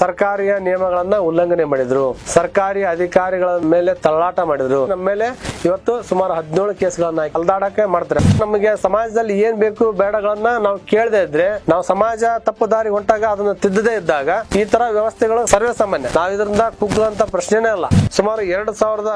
ಸರ್ಕಾರಿಯ ನಿಯಮಗಳನ್ನ ಉಲ್ಲಂಘನೆ ಮಾಡಿದ್ರು. ಸರ್ಕಾರಿ ಅಧಿಕಾರಿಗಳ ಮೇಲೆ ತಳ್ಳಾಟ ಮಾಡಿದ್ರು. ನಮ್ಮ ಮೇಲೆ ಇವತ್ತು ಸುಮಾರು ಹದಿನೇಳು ಕೇಸ್ಗಳನ್ನ ಅಲ್ದಾಡಕ್ಕೆ ಮಾಡ್ತಾರೆ. ನಮಗೆ ಸಮಾಜದಲ್ಲಿ ಏನ್ ಬೇಕು ಬೇಡಗಳನ್ನ ನಾವು ಕೇಳದೆ ಇದ್ರೆ, ನಾವು ಸಮಾಜ ತಪ್ಪು ದಾರಿ ಹೊಂಟಾಗ ಅದನ್ನ ತಿದ್ದದೇ ಇದ್ದಾಗ ಈ ತರ ವ್ಯವಸ್ಥೆಗಳು ಸರ್ವೇ ಸಾಮಾನ್ಯ ನಾವು ಇದರಿಂದ ಕುಗ್ಗುವಂತ ಪ್ರಶ್ನೆನೇ ಅಲ್ಲ. ಸುಮಾರು ಎರಡು ಸಾವಿರದ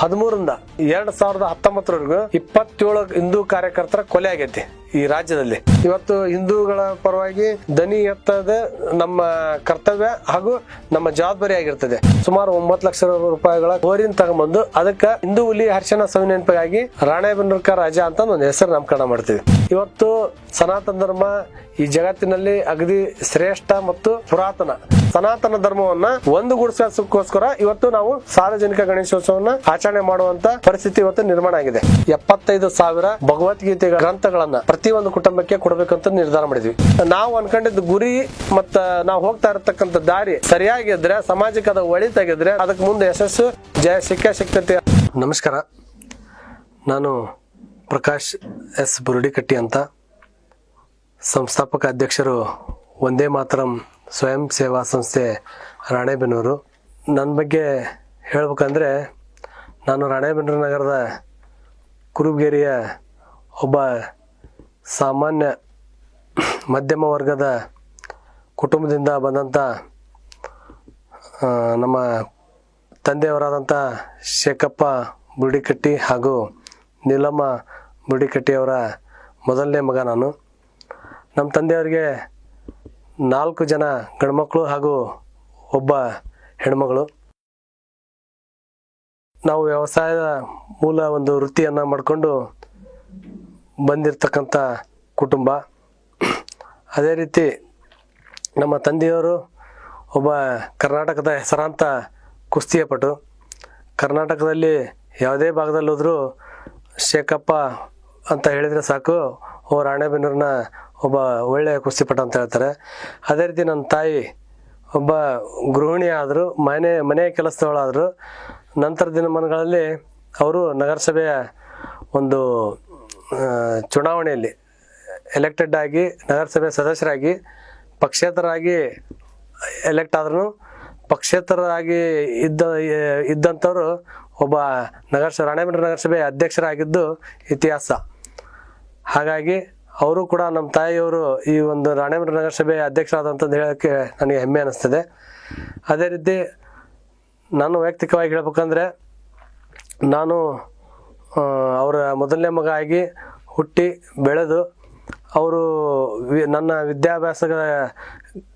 ಹದಿಮೂರಿಂದ ಎರಡ್ ಸಾವಿರದ ಹತ್ತೊಂಬತ್ತರವರೆಗೂ ಇಪ್ಪತ್ತೇಳು ಹಿಂದೂ ಕಾರ್ಯಕರ್ತರ ಕೊಲೆ ಆಗೈತಿ. ಈ ರಾಜ್ಯದಲ್ಲಿ. ಇವತ್ತು ಹಿಂದೂಗಳ ಪರವಾಗಿ ದನಿ ಎತ್ತದ ನಮ್ಮ ಕರ್ತವ್ಯ ಹಾಗೂ ನಮ್ಮ ಜವಾಬ್ದಾರಿ ಆಗಿರ್ತದೆ. ಸುಮಾರು ಒಂಬತ್ತು ಲಕ್ಷ ರೂಪಾಯಿಗಳ ಗೋರಿನ ತಗೊಂಡ್ಬಂದು ಅದಕ್ಕೆ ಹಿಂದೂ ಹುಲಿ ಹರ್ಷಣ ಸವಿನೆನಪಿಗಾಗಿ ರಾಣೆಬೆನ್ನೂರ್ಕ ರಾಜ ಅಂತ ಒಂದು ಹೆಸರು ನಾಮಕರಣ ಮಾಡ್ತೀವಿ. ಇವತ್ತು ಸನಾತನ ಧರ್ಮ ಈ ಜಗತ್ತಿನಲ್ಲಿ ಅಗದಿ ಶ್ರೇಷ್ಠ ಮತ್ತು ಪುರಾತನ ಸನಾತನ ಧರ್ಮವನ್ನ ಒಂದುಗೂಡಿಸೋಸ್ಕರ ಇವತ್ತು ನಾವು ಸಾರ್ವಜನಿಕ ಗಣೇಶೋತ್ಸವನ್ನ ಆಚರಣೆ ಮಾಡುವಂತ ಪರಿಸ್ಥಿತಿ ಇವತ್ತು ನಿರ್ಮಾಣ ಆಗಿದೆ. ಎಪ್ಪತ್ತೈದು ಸಾವಿರ ಭಗವದ್ಗೀತೆ ಗ್ರಂಥಗಳನ್ನ ಪ್ರತಿಯೊಂದು ಕುಟುಂಬಕ್ಕೆ ಕೊಡಬೇಕಂತ ನಿರ್ಧಾರ ಮಾಡಿದ್ವಿ. ನಾವು ಅನ್ಕೊಂಡಿದ್ದ ಗುರಿ ಮತ್ತ ನಾವು ಹೋಗ್ತಾ ಇರತಕ್ಕಂತ ದಾರಿ ಸರಿಯಾಗಿದ್ರೆ ಸಮಾಜಕ್ಕೆ ಅದು ಒಳಿತಾಗಿದ್ರೆ ಅದಕ್ಕೆ ಮುಂದೆ ಯಶಸ್ಸು, ಜಯ, ಸಿಕ್ಕ ಸಿಕ್ತತೆ ನಮಸ್ಕಾರ. ನಾನು ಪ್ರಕಾಶ್ ಎಸ್ ಬುರುಡಿಕಟ್ಟಿ ಅಂತ ಸಂಸ್ಥಾಪಕ ಅಧ್ಯಕ್ಷರು ಒಂದೇ ಮಾತ್ರಂ ಸ್ವಯಂ ಸೇವಾ ಸಂಸ್ಥೆ ರಾಣೆಬೆನ್ನೂರು. ನನ್ನ ಬಗ್ಗೆ ಹೇಳಬೇಕಂದ್ರೆ ನಾನು ರಾಣೆಬೆನ್ನೂರು ನಗರದ ಕುರುಬಗೇರಿಯ ಒಬ್ಬ ಸಾಮಾನ್ಯ ಮಧ್ಯಮ ವರ್ಗದ ಕುಟುಂಬದಿಂದ ಬಂದಂಥ ನಮ್ಮ ತಂದೆಯವರಾದಂಥ ಶೇಖಪ್ಪ ಬುಡಿಕಟ್ಟಿ ಹಾಗೂ ನೀಲಮ್ಮ ಬುಡಿಕಟ್ಟಿಯವರ ಮೊದಲನೇ ಮಗ ನಾನು. ನಮ್ಮ ತಂದೆಯವರಿಗೆ ನಾಲ್ಕು ಜನ ಗಂಡ್ಮಕ್ಳು ಹಾಗೂ ಒಬ್ಬ ಹೆಣ್ಮಗಳು. ನಾವು ವ್ಯವಸಾಯದ ಮೂಲ ಒಂದು ವೃತ್ತಿಯನ್ನು ಮಾಡಿಕೊಂಡು ಬಂದಿರತಕ್ಕಂಥ ಕುಟುಂಬ. ಅದೇ ರೀತಿ ನಮ್ಮ ತಂದೆಯವರು ಒಬ್ಬ ಕರ್ನಾಟಕದ ಹೆಸರಾಂತ ಕುಸ್ತಿಯ ಪಟು. ಕರ್ನಾಟಕದಲ್ಲಿ ಯಾವುದೇ ಭಾಗದಲ್ಲಿ ಹೋದರೂ ಶೇಖಪ್ಪ ಅಂತ ಹೇಳಿದರೆ ಸಾಕು ಓ ರಾಣೆಬೆನ್ನೂರಿನ ಒಬ್ಬ ಒಳ್ಳೆಯ ಕುಸ್ತಿಪಟ ಅಂತ ಹೇಳ್ತಾರೆ. ಅದೇ ರೀತಿ ನನ್ನ ತಾಯಿ ಒಬ್ಬ ಗೃಹಿಣಿ ಆದರು, ಮನೆ, ಮನೆಯ ಕೆಲಸದವಳಾದರು. ನಂತರ ದಿನಮಾನಗಳಲ್ಲಿ ಅವರು ನಗರಸಭೆಯ ಒಂದು ಚುನಾವಣೆಯಲ್ಲಿ ಎಲೆಕ್ಟೆಡ್ ಆಗಿ ನಗರಸಭೆ ಸದಸ್ಯರಾಗಿ, ಪಕ್ಷೇತರಾಗಿ ಎಲೆಕ್ಟ್ ಆದ್ರೂ ಪಕ್ಷೇತರಾಗಿ ಇದ್ದ, ಇದ್ದಂಥವರು ಒಬ್ಬ ನಗರಸಭೆ ರಾಣೆಬೆನ್ನೂರು ನಗರಸಭೆ ಅಧ್ಯಕ್ಷರಾಗಿದ್ದು ಇತಿಹಾಸ. ಹಾಗಾಗಿ ಅವರು ಕೂಡ ನಮ್ಮ ತಾಯಿಯವರು ಈ ಒಂದು ರಾಣೆಬೆನ್ನೂರು ನಗರಸಭೆ ಅಧ್ಯಕ್ಷರಾದಂಥದ್ದು ಹೇಳೋಕ್ಕೆ ನನಗೆ ಹೆಮ್ಮೆ ಅನ್ನಿಸ್ತದೆ ಅದೇ ರೀತಿ ನಾನು ವೈಯಕ್ತಿಕವಾಗಿ ಹೇಳ್ಬೇಕಂದ್ರೆ ನಾನು ಅವರ ಮೊದಲನೇ ಮಗ ಆಗಿ ಹುಟ್ಟಿ ಬೆಳೆದು ಅವರು ನನ್ನ ವಿದ್ಯಾಭ್ಯಾಸದ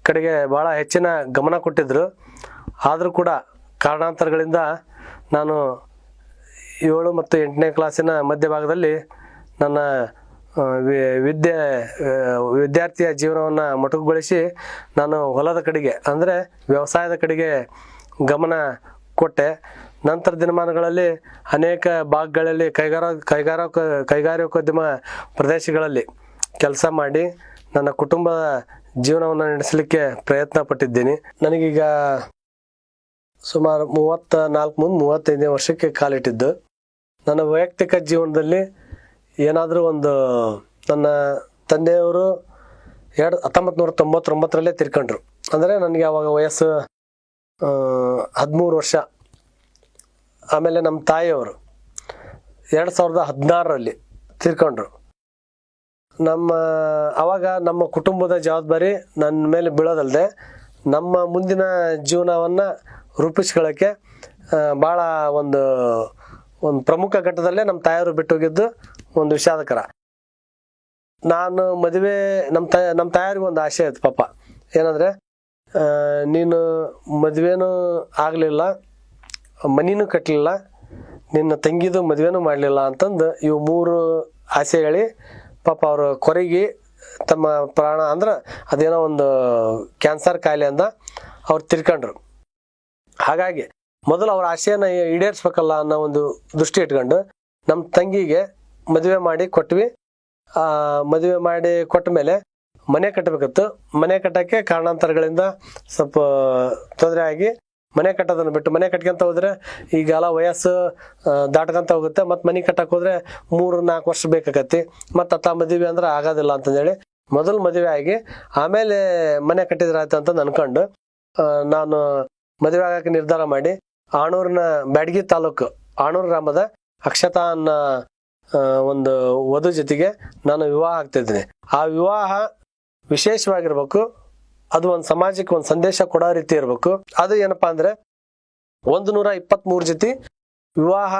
ಕಡೆಗೆ ಭಾಳ ಹೆಚ್ಚಿನ ಗಮನ ಕೊಟ್ಟಿದ್ದರು ಆದರೂ ಕೂಡ ಕಾರಣಾಂತರಗಳಿಂದ ನಾನು ಏಳು ಮತ್ತು ಎಂಟನೇ ಕ್ಲಾಸಿನ ಮಧ್ಯಭಾಗದಲ್ಲಿ ನನ್ನ ವಿದ್ಯೆ ವಿದ್ಯಾರ್ಥಿಯ ಜೀವನವನ್ನು ಮೊಟಕುಗೊಳಿಸಿ ನಾನು ಹೊಲದ ಕಡೆಗೆ, ಅಂದರೆ ವ್ಯವಸಾಯದ ಕಡೆಗೆ ಗಮನ ಕೊಟ್ಟೆ. ನಂತರ ದಿನಮಾನಗಳಲ್ಲಿ ಅನೇಕ ಭಾಗಗಳಲ್ಲಿ ಕೈಗಾರ ಕೈಗಾರ ಕೈಗಾರಿಕೋದ್ಯಮ ಪ್ರದೇಶಗಳಲ್ಲಿ ಕೆಲಸ ಮಾಡಿ ನನ್ನ ಕುಟುಂಬದ ಜೀವನವನ್ನು ನಡೆಸಲಿಕ್ಕೆ ಪ್ರಯತ್ನ ಪಟ್ಟಿದ್ದೀನಿ. ನನಗೀಗ ಸುಮಾರು ಮೂವತ್ತ ನಾಲ್ಕು ಮುಂದೆ ಮೂವತ್ತೈದನೇ ವರ್ಷಕ್ಕೆ ಕಾಲಿಟ್ಟಿದ್ದು. ನನ್ನ ವೈಯಕ್ತಿಕ ಜೀವನದಲ್ಲಿ ಏನಾದರೂ ಒಂದು ನನ್ನ ತಂದೆಯವರು ಎರಡು ಹತ್ತೊಂಬತ್ತು ನೂರ ತೊಂಬತ್ತೊಂಬತ್ತರಲ್ಲೇ ತಿರ್ಕೊಂಡ್ರು. ಅಂದರೆ ನನಗೆ ಆವಾಗ ವಯಸ್ಸು ಹದಿಮೂರು ವರ್ಷ. ಆಮೇಲೆ ನಮ್ಮ ತಾಯಿಯವರು ಎರಡು ಸಾವಿರದ ಹದಿನಾರರಲ್ಲಿ ತಿರ್ಕೊಂಡ್ರು. ನಮ್ಮ ಆವಾಗ ನಮ್ಮ ಕುಟುಂಬದ ಜವಾಬ್ದಾರಿ ನನ್ನ ಮೇಲೆ ಬೀಳೋದಲ್ಲದೆ ನಮ್ಮ ಮುಂದಿನ ಜೀವನವನ್ನು ರೂಪಿಸ್ಕೊಳ್ಳೋಕ್ಕೆ ಭಾಳ ಒಂದು ಒಂದು ಪ್ರಮುಖ ಘಟ್ಟದಲ್ಲೇ ನಮ್ಮ ತಾಯಿಯವರು ಬಿಟ್ಟು ಹೋಗಿದ್ದು ಒಂದು ವಿಷಾದಕರ ನಾನು ಮದುವೆ ನಮ್ಮ ತ ನಮ್ಮ ತಾಯಾರಿಗೆ ಒಂದು ಆಸೆ ಆಯ್ತು ಪಾಪ. ಏನಂದರೆ ನೀನು ಮದುವೆನೂ ಆಗಲಿಲ್ಲ, ಮನಿನೂ ಕಟ್ಟಲಿಲ್ಲ ನಿನ್ನ ತಂಗಿದು ಮದುವೆನೂ ಮಾಡಲಿಲ್ಲ ಅಂತಂದು ಇವು ಮೂರು ಆಸೆ ಹೇಳಿ ಪಾಪ ಅವರು ಕೊರಗಿ ತಮ್ಮ ಪ್ರಾಣ ಅಂದ್ರೆ ಅದೇನೋ ಒಂದು ಕ್ಯಾನ್ಸರ್ ಕಾಯಿಲೆ ಅಂದ ಅವ್ರು ತಿರ್ಕೊಂಡ್ರು. ಹಾಗಾಗಿ ಮೊದಲು ಅವ್ರ ಆಸೆಯನ್ನು ಈಡೇರಿಸ್ಬೇಕಲ್ಲ ಅನ್ನೋ ಒಂದು ದೃಷ್ಟಿ ಇಟ್ಕೊಂಡು ನಮ್ಮ ತಂಗಿಗೆ ಮದುವೆ ಮಾಡಿ ಕೊಟ್ವಿ. ಆ, ಮದುವೆ ಮಾಡಿ ಕೊಟ್ಟ ಮೇಲೆ ಮನೆ ಕಟ್ಟಬೇಕಿತ್ತು. ಮನೆ ಕಟ್ಟಕ್ಕೆ ಕಾರಣಾಂತರಗಳಿಂದ ಸ್ವಲ್ಪ ತೊಂದರೆ ಆಗಿ ಮನೆ ಕಟ್ಟೋದನ್ನು ಬಿಟ್ಟು ಮನೆ ಕಟ್ಕೊಂತ ಹೋದ್ರೆ ಈಗೆಲ್ಲ ವಯಸ್ಸು ಆ, ದಾಟ್ಕೊಂತ ಹೋಗುತ್ತೆ. ಮತ್ತು ಮನೆ ಕಟ್ಟಕ್ಕೆ ಹೋದ್ರೆ ಮೂರು ನಾಲ್ಕು ವರ್ಷ ಬೇಕಾಗತ್ತಿ. ಮತ್ತು ಅತ್ತ ಮದುವೆ ಅಂದ್ರೆ ಆಗೋದಿಲ್ಲ ಅಂತಂದೇಳಿ ಮೊದಲು ಮದುವೆ ಆಗಿ ಆಮೇಲೆ ಮನೆ ಕಟ್ಟಿದ್ರೆ ಆಯ್ತು ಅಂತ ಅನ್ಕೊಂಡು ನಾನು ಮದುವೆ ಆಗಕ್ಕೆ ನಿರ್ಧಾರ ಮಾಡಿ ಆಣೂರಿನ ಬ್ಯಾಡಗಿ ತಾಲೂಕು ಆಣೂರು ಗ್ರಾಮದ ಅಕ್ಷತಾ ಅನ್ನ ಒಂದು ವಧು ಜೊತೆಗೆ ನಾನು ವಿವಾಹ ಆಗ್ತಿದ್ದೀನಿ ಆ ವಿವಾಹ ವಿಶೇಷವಾಗಿರ್ಬೇಕು. ಅದು ಒಂದು ಸಮಾಜಕ್ಕೆ ಒಂದು ಸಂದೇಶ ಕೊಡೋ ರೀತಿ ಇರಬೇಕು. ಅದು ಏನಪ್ಪಾ ಅಂದ್ರೆ ಒಂದು ನೂರ ಇಪ್ಪತ್ತ್ ಮೂರು ಜೊತೆ ವಿವಾಹ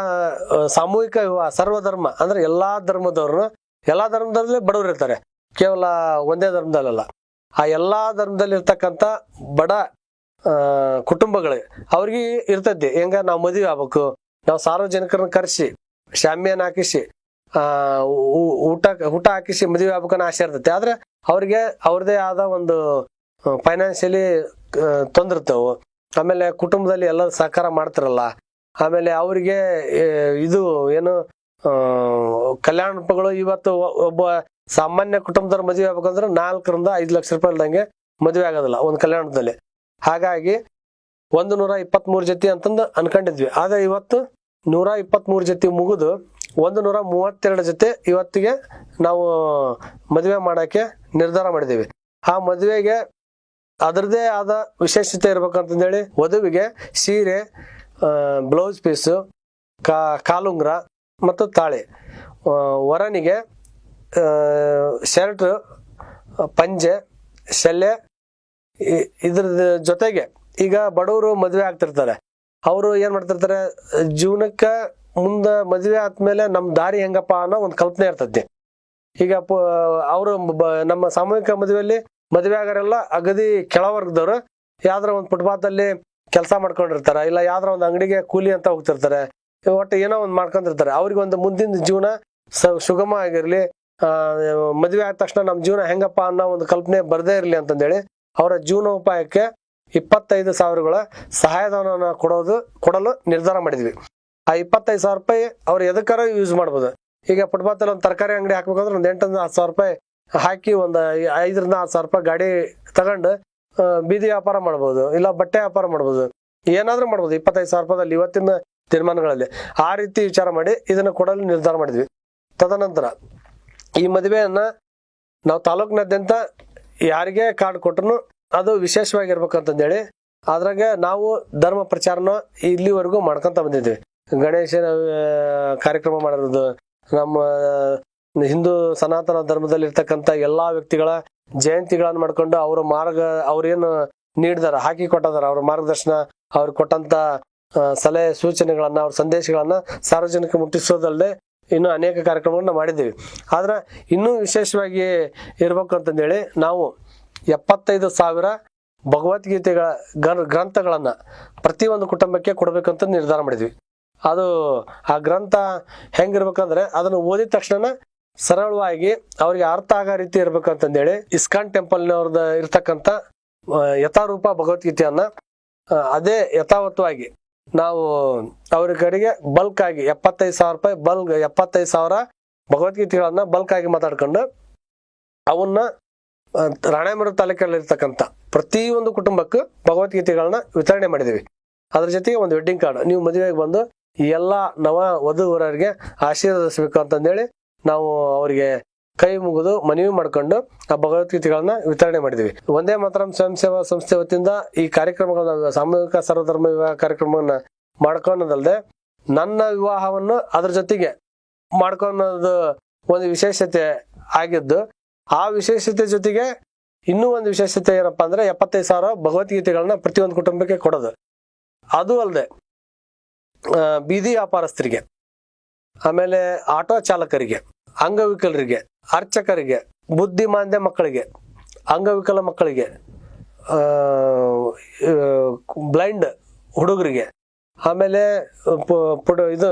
ಸಾಮೂಹಿಕ ವಿವಾಹ, ಸರ್ವಧರ್ಮ ಅಂದ್ರೆ ಎಲ್ಲಾ ಧರ್ಮದವ್ರನ್ನ ಎಲ್ಲಾ ಧರ್ಮದಲ್ಲೇ ಬಡವರು ಇರ್ತಾರೆ. ಕೇವಲ ಒಂದೇ ಧರ್ಮದಲ್ಲ ಆ ಎಲ್ಲಾ ಧರ್ಮದಲ್ಲಿ ಇರ್ತಕ್ಕಂಥ ಬಡ ಕುಟುಂಬಗಳು ಅವ್ರಿಗೆ ಇರ್ತೈತಿ. ಹೆಂಗ ನಾವು ಮದುವೆ ಆಗ್ಬೇಕು, ನಾವು ಸಾರ್ವಜನಿಕರನ್ನ ಕರೆಸಿ, ಶಾಮಿಯಾನ ಹಾಕಿಸಿ ಊಟ ಊಟ ಹಾಕಿಸಿ ಮದುವೆ ಆಗ್ಬೇಕನ್ನ ಆಸೆ ಇರ್ತೈತಿ. ಆದ್ರೆ ಅವ್ರಿಗೆ ಅವ್ರದೇ ಆದ ಒಂದು ಫೈನಾನ್ಷಿಯಲಿ ತೊಂದಿರ್ತಾವು. ಆಮೇಲೆ ಕುಟುಂಬದಲ್ಲಿ ಎಲ್ಲ ಸಹಕಾರ ಮಾಡ್ತಿರಲ್ಲ, ಆಮೇಲೆ ಅವರಿಗೆ ಇದು ಏನು ಕಲ್ಯಾಣಪಗಳು ಇವತ್ತು ಒಬ್ಬ ಸಾಮಾನ್ಯ ಕುಟುಂಬದವ್ರ ಮದುವೆ ಆಗ್ಬೇಕಂದ್ರೆ ನಾಲ್ಕರಿಂದ ಐದು ಲಕ್ಷ ರೂಪಾಯಿ ಇಲ್ದಂಗೆ ಮದುವೆ ಆಗೋದಿಲ್ಲ ಒಂದು ಕಲ್ಯಾಣದಲ್ಲಿ. ಹಾಗಾಗಿ ಒಂದು ನೂರ ಇಪ್ಪತ್ತ್ ಮೂರು ಜೊತೆ ಅಂತಂದು ಅನ್ಕೊಂಡಿದ್ವಿ. ಆದ್ರೆ ಇವತ್ತು ನೂರ ಇಪ್ಪತ್ತ್ ಮೂರು ಜೊತೆ ಮುಗಿದು ಒಂದು ನೂರ ಮೂವತ್ತೆರಡು ಜೊತೆ ಇವತ್ತಿಗೆ ನಾವು ಮದುವೆ ಮಾಡೋಕ್ಕೆ ನಿರ್ಧಾರ ಮಾಡಿದ್ದೀವಿ. ಆ ಮದುವೆಗೆ ಅದರದೇ ಆದ ವಿಶೇಷತೆ ಇರ್ಬೇಕಂತಂದೇಳಿ ವಧುವಿಗೆ ಸೀರೆ ಬ್ಲೌಸ್ ಪೀಸು, ಕಾ, ಕಾಲುಂಗ್ರ ಮತ್ತು ತಾಳಿ. ವರನಿಗೆ ಶರ್ಟ್, ಪಂಜೆ ಶಲ್ಯ ಇದ್ರ ಜೊತೆಗೆ ಈಗ ಬಡವರು ಮದುವೆ ಆಗ್ತಿರ್ತಾರೆ. ಅವರು ಏನು ಮಾಡ್ತಿರ್ತಾರೆ? ಜೀವನಕ್ಕ ಮುಂದ ಮದುವೆ ಆದ್ಮೇಲೆ ನಮ್ ದಾರಿ ಹೆಂಗಪ್ಪ ಅನ್ನೋ ಒಂದು ಕಲ್ಪನೆ ಇರ್ತದೆ ಈಗ ಅವರು ನಮ್ಮ ಸಾಮೂಹಿಕ ಮದುವೆಯಲ್ಲಿ ಮದುವೆ ಆಗೋರೆಲ್ಲ ಅಗದಿ ಕೆಳವರ್ಗದವರು. ಯಾವ್ದಾರ ಒಂದು ಫುಟ್ಪಾತಲ್ಲಿ ಕೆಲಸ ಮಾಡ್ಕೊಂಡಿರ್ತಾರ, ಇಲ್ಲ ಯಾವ್ದಾರ ಒಂದು ಅಂಗಡಿಗೆ ಕೂಲಿ ಅಂತ ಹೋಗ್ತಿರ್ತಾರೆ. ಒಟ್ಟು ಏನೋ ಒಂದು ಮಾಡ್ಕೊಂಡಿರ್ತಾರೆ. ಅವ್ರಿಗೆ ಒಂದು ಮುಂದಿನ ಜೀವನ ಸುಗಮ ಆಗಿರ್ಲಿ ಮದುವೆ ಆದ ತಕ್ಷಣ ನಮ್ಮ ಜೀವನ ಹೆಂಗಪ್ಪ ಅನ್ನೋ ಒಂದು ಕಲ್ಪನೆ ಬರ್ದೇ ಇರ್ಲಿ ಅಂತಂದೇಳಿ ಅವರ ಜೀವನೋಪಾಯಕ್ಕೆ ಇಪ್ಪತ್ತೈದು ಸಾವಿರಗಳ ಸಹಾಯಧನವನ್ನು ಕೊಡೋದು, ಕೊಡಲು ನಿರ್ಧಾರ ಮಾಡಿದ್ವಿ. ಆ ಇಪ್ಪತ್ತೈದು ಸಾವಿರ ರೂಪಾಯಿ ಅವ್ರು ಎದಕ್ಕಾರ ಯೂಸ್ ಮಾಡ್ಬೋದು. ಈಗ ಫುಟ್ಪಾತಲ್ಲಿ ಒಂದು ತರಕಾರಿ ಅಂಗಡಿ ಹಾಕ್ಬೇಕಂದ್ರೆ ಒಂದು ಎಂಟರಿಂದ ಹತ್ತು ಸಾವಿರ ರೂಪಾಯಿ ಹಾಕಿ ಒಂದು ಐದರಿಂದ ಹತ್ತು ಸಾವಿರ ರೂಪಾಯಿ ಗಾಡಿ ತಗೊಂಡು ಬೀದಿ ವ್ಯಾಪಾರ ಮಾಡ್ಬೋದು, ಇಲ್ಲ ಬಟ್ಟೆ ವ್ಯಾಪಾರ ಮಾಡ್ಬೋದು. ಏನಾದರೂ ಮಾಡ್ಬೋದು, ಇಪ್ಪತ್ತೈದು ಸಾವಿರ ರೂಪಾಯಿದಲ್ಲಿ ಇವತ್ತಿನ ತೀರ್ಮಾನಗಳಲ್ಲಿ ಆ ರೀತಿ ವಿಚಾರ ಮಾಡಿ ಇದನ್ನು ಕೊಡಲು ನಿರ್ಧಾರ ಮಾಡಿದ್ವಿ. ತದನಂತರ ಈ ಮದುವೆಯನ್ನು ನಾವು ತಾಲೂಕಿನಾದ್ಯಂತ ಯಾರಿಗೆ ಕಾರ್ಡ್ ಕೊಟ್ಟರು ಅದು ವಿಶೇಷವಾಗಿರ್ಬೇಕಂತಂದೇಳಿ, ಅದ್ರಾಗೆ ನಾವು ಧರ್ಮ ಪ್ರಚಾರನ ಇಲ್ಲಿವರೆಗೂ ಮಾಡ್ಕೊತ ಬಂದಿದ್ವಿ. ಗಣೇಶನ ಕಾರ್ಯಕ್ರಮ ಮಾಡಿರೋದು. ನಮ್ಮ ಹಿಂದೂ ಸನಾತನ ಧರ್ಮದಲ್ಲಿ ಇರ್ತಕ್ಕಂಥ ಎಲ್ಲಾ ವ್ಯಕ್ತಿಗಳ ಜಯಂತಿಗಳನ್ನ ಮಾಡ್ಕೊಂಡು ಅವ್ರ ಮಾರ್ಗ, ಅವ್ರೇನು ನೀಡಿದಾರ, ಹಾಕಿ ಕೊಟ್ಟದಾರ, ಅವ್ರ ಮಾರ್ಗದರ್ಶನ ಅವ್ರು ಕೊಟ್ಟಂತ ಸಲಹೆ ಸೂಚನೆಗಳನ್ನ, ಅವ್ರ ಸಂದೇಶಗಳನ್ನ ಸಾರ್ವಜನಿಕ ಮುಟ್ಟಿಸೋದಲ್ಲದೆ ಇನ್ನು ಅನೇಕ ಕಾರ್ಯಕ್ರಮಗಳನ್ನ ಮಾಡಿದ್ದೀವಿ. ಆದ್ರೆ ಇನ್ನೂ ವಿಶೇಷವಾಗಿ ಇರ್ಬೇಕು ಅಂತಂದೇಳಿ ನಾವು ಎಪ್ಪತ್ತೈದು ಸಾವಿರ ಭಗವದ್ಗೀತೆಗಳ ಗ್ರಂಥಗಳನ್ನು ಪ್ರತಿಯೊಂದು ಕುಟುಂಬಕ್ಕೆ ಕೊಡಬೇಕಂತ ನಿರ್ಧಾರ ಮಾಡಿದ್ವಿ ಅದು ಆ ಗ್ರಂಥ ಹೆಂಗಿರ್ಬೇಕಂದ್ರೆ ಅದನ್ನು ಓದಿದ ತಕ್ಷಣ ಸರಳವಾಗಿ ಅವರಿಗೆ ಅರ್ಥ ಆಗೋ ರೀತಿ ಇರ್ಬೇಕಂತಂದೇಳಿ ಇಸ್ಕಾನ್ ಟೆಂಪಲ್ನವ್ರದ್ದು ಇರ್ತಕ್ಕಂಥ ಯಥಾರೂಪ ಭಗವದ್ಗೀತೆಯನ್ನ ಅದೇ ಯಥಾವತ್ವಾಗಿ ನಾವು ಅವ್ರ ಕಡೆಗೆ ಬಲ್ಕ್ ಆಗಿ ಎಪ್ಪತ್ತೈದು ಸಾವಿರ ರೂಪಾಯಿ ಬಲ್ಕ್, ಎಪ್ಪತ್ತೈದು ಸಾವಿರ ಭಗವದ್ಗೀತೆಗಳನ್ನ ಬಲ್ಕ್ ಆಗಿ ಮಾತಾಡ್ಕೊಂಡು ಅವನ್ನ ರಾಣೇಮರ ತಾಲೂಕಲ್ಲಿರ್ತಕ್ಕಂಥ ಪ್ರತಿಯೊಂದು ಕುಟುಂಬಕ್ಕೂ ಭಗವದ್ಗೀತೆಗಳನ್ನ ವಿತರಣೆ ಮಾಡಿದೀವಿ ಅದ್ರ ಜೊತೆಗೆ ಒಂದು ವೆಡ್ಡಿಂಗ್ ಕಾರ್ಡ್ ನೀವು ಮದುವೆಗೆ ಬಂದು ಈ ಎಲ್ಲ ನವ ವಧುವರರಿಗೆ ಆಶೀರ್ವದಿಸಬೇಕು ಅಂತಂದೇಳಿ ನಾವು ಅವರಿಗೆ ಕೈ ಮುಗಿದು ಮನವಿ ಮಾಡ್ಕೊಂಡು ಆ ಭಗವದ್ಗೀತೆಗಳನ್ನ ವಿತರಣೆ ಮಾಡಿದ್ವಿ. ಒಂದೇ ಮಾತ್ರ ಸ್ವಯಂ ಸೇವಾ ಸಂಸ್ಥೆ ವತಿಯಿಂದ ಈ ಕಾರ್ಯಕ್ರಮಗಳನ್ನ, ಸಾಮೂಹಿಕ ಸರ್ವಧರ್ಮ ವಿವಾಹ ಕಾರ್ಯಕ್ರಮವನ್ನ ಮಾಡ್ಕೊಳೋದಲ್ಲದೆ ನನ್ನ ವಿವಾಹವನ್ನು ಅದ್ರ ಜೊತೆಗೆ ಮಾಡ್ಕೊಳೋದು ಒಂದು ವಿಶೇಷತೆ ಆಗಿದ್ದು, ಆ ವಿಶೇಷತೆ ಜೊತೆಗೆ ಇನ್ನೂ ಒಂದು ವಿಶೇಷತೆ ಏನಪ್ಪಾ ಅಂದ್ರೆ ಎಪ್ಪತ್ತೈದು ಸಾವಿರ ಭಗವದ್ಗೀತೆಗಳನ್ನ ಪ್ರತಿಯೊಂದು ಕುಟುಂಬಕ್ಕೆ ಕೊಡೋದು. ಅದು ಅಲ್ಲದೆ ಬೀದಿ ವ್ಯಾಪಾರಸ್ಥರಿಗೆ, ಆಮೇಲೆ ಆಟೋ ಚಾಲಕರಿಗೆ, ಅಂಗವಿಕಲರಿಗೆ, ಅರ್ಚಕರಿಗೆ, ಬುದ್ಧಿಮಾಂದ್ಯ ಮಕ್ಕಳಿಗೆ, ಅಂಗವಿಕಲ ಮಕ್ಕಳಿಗೆ ಬ್ಲೈಂಡ್ ಹುಡುಗರಿಗೆ, ಆಮೇಲೆ ಪುಡ- ಇದು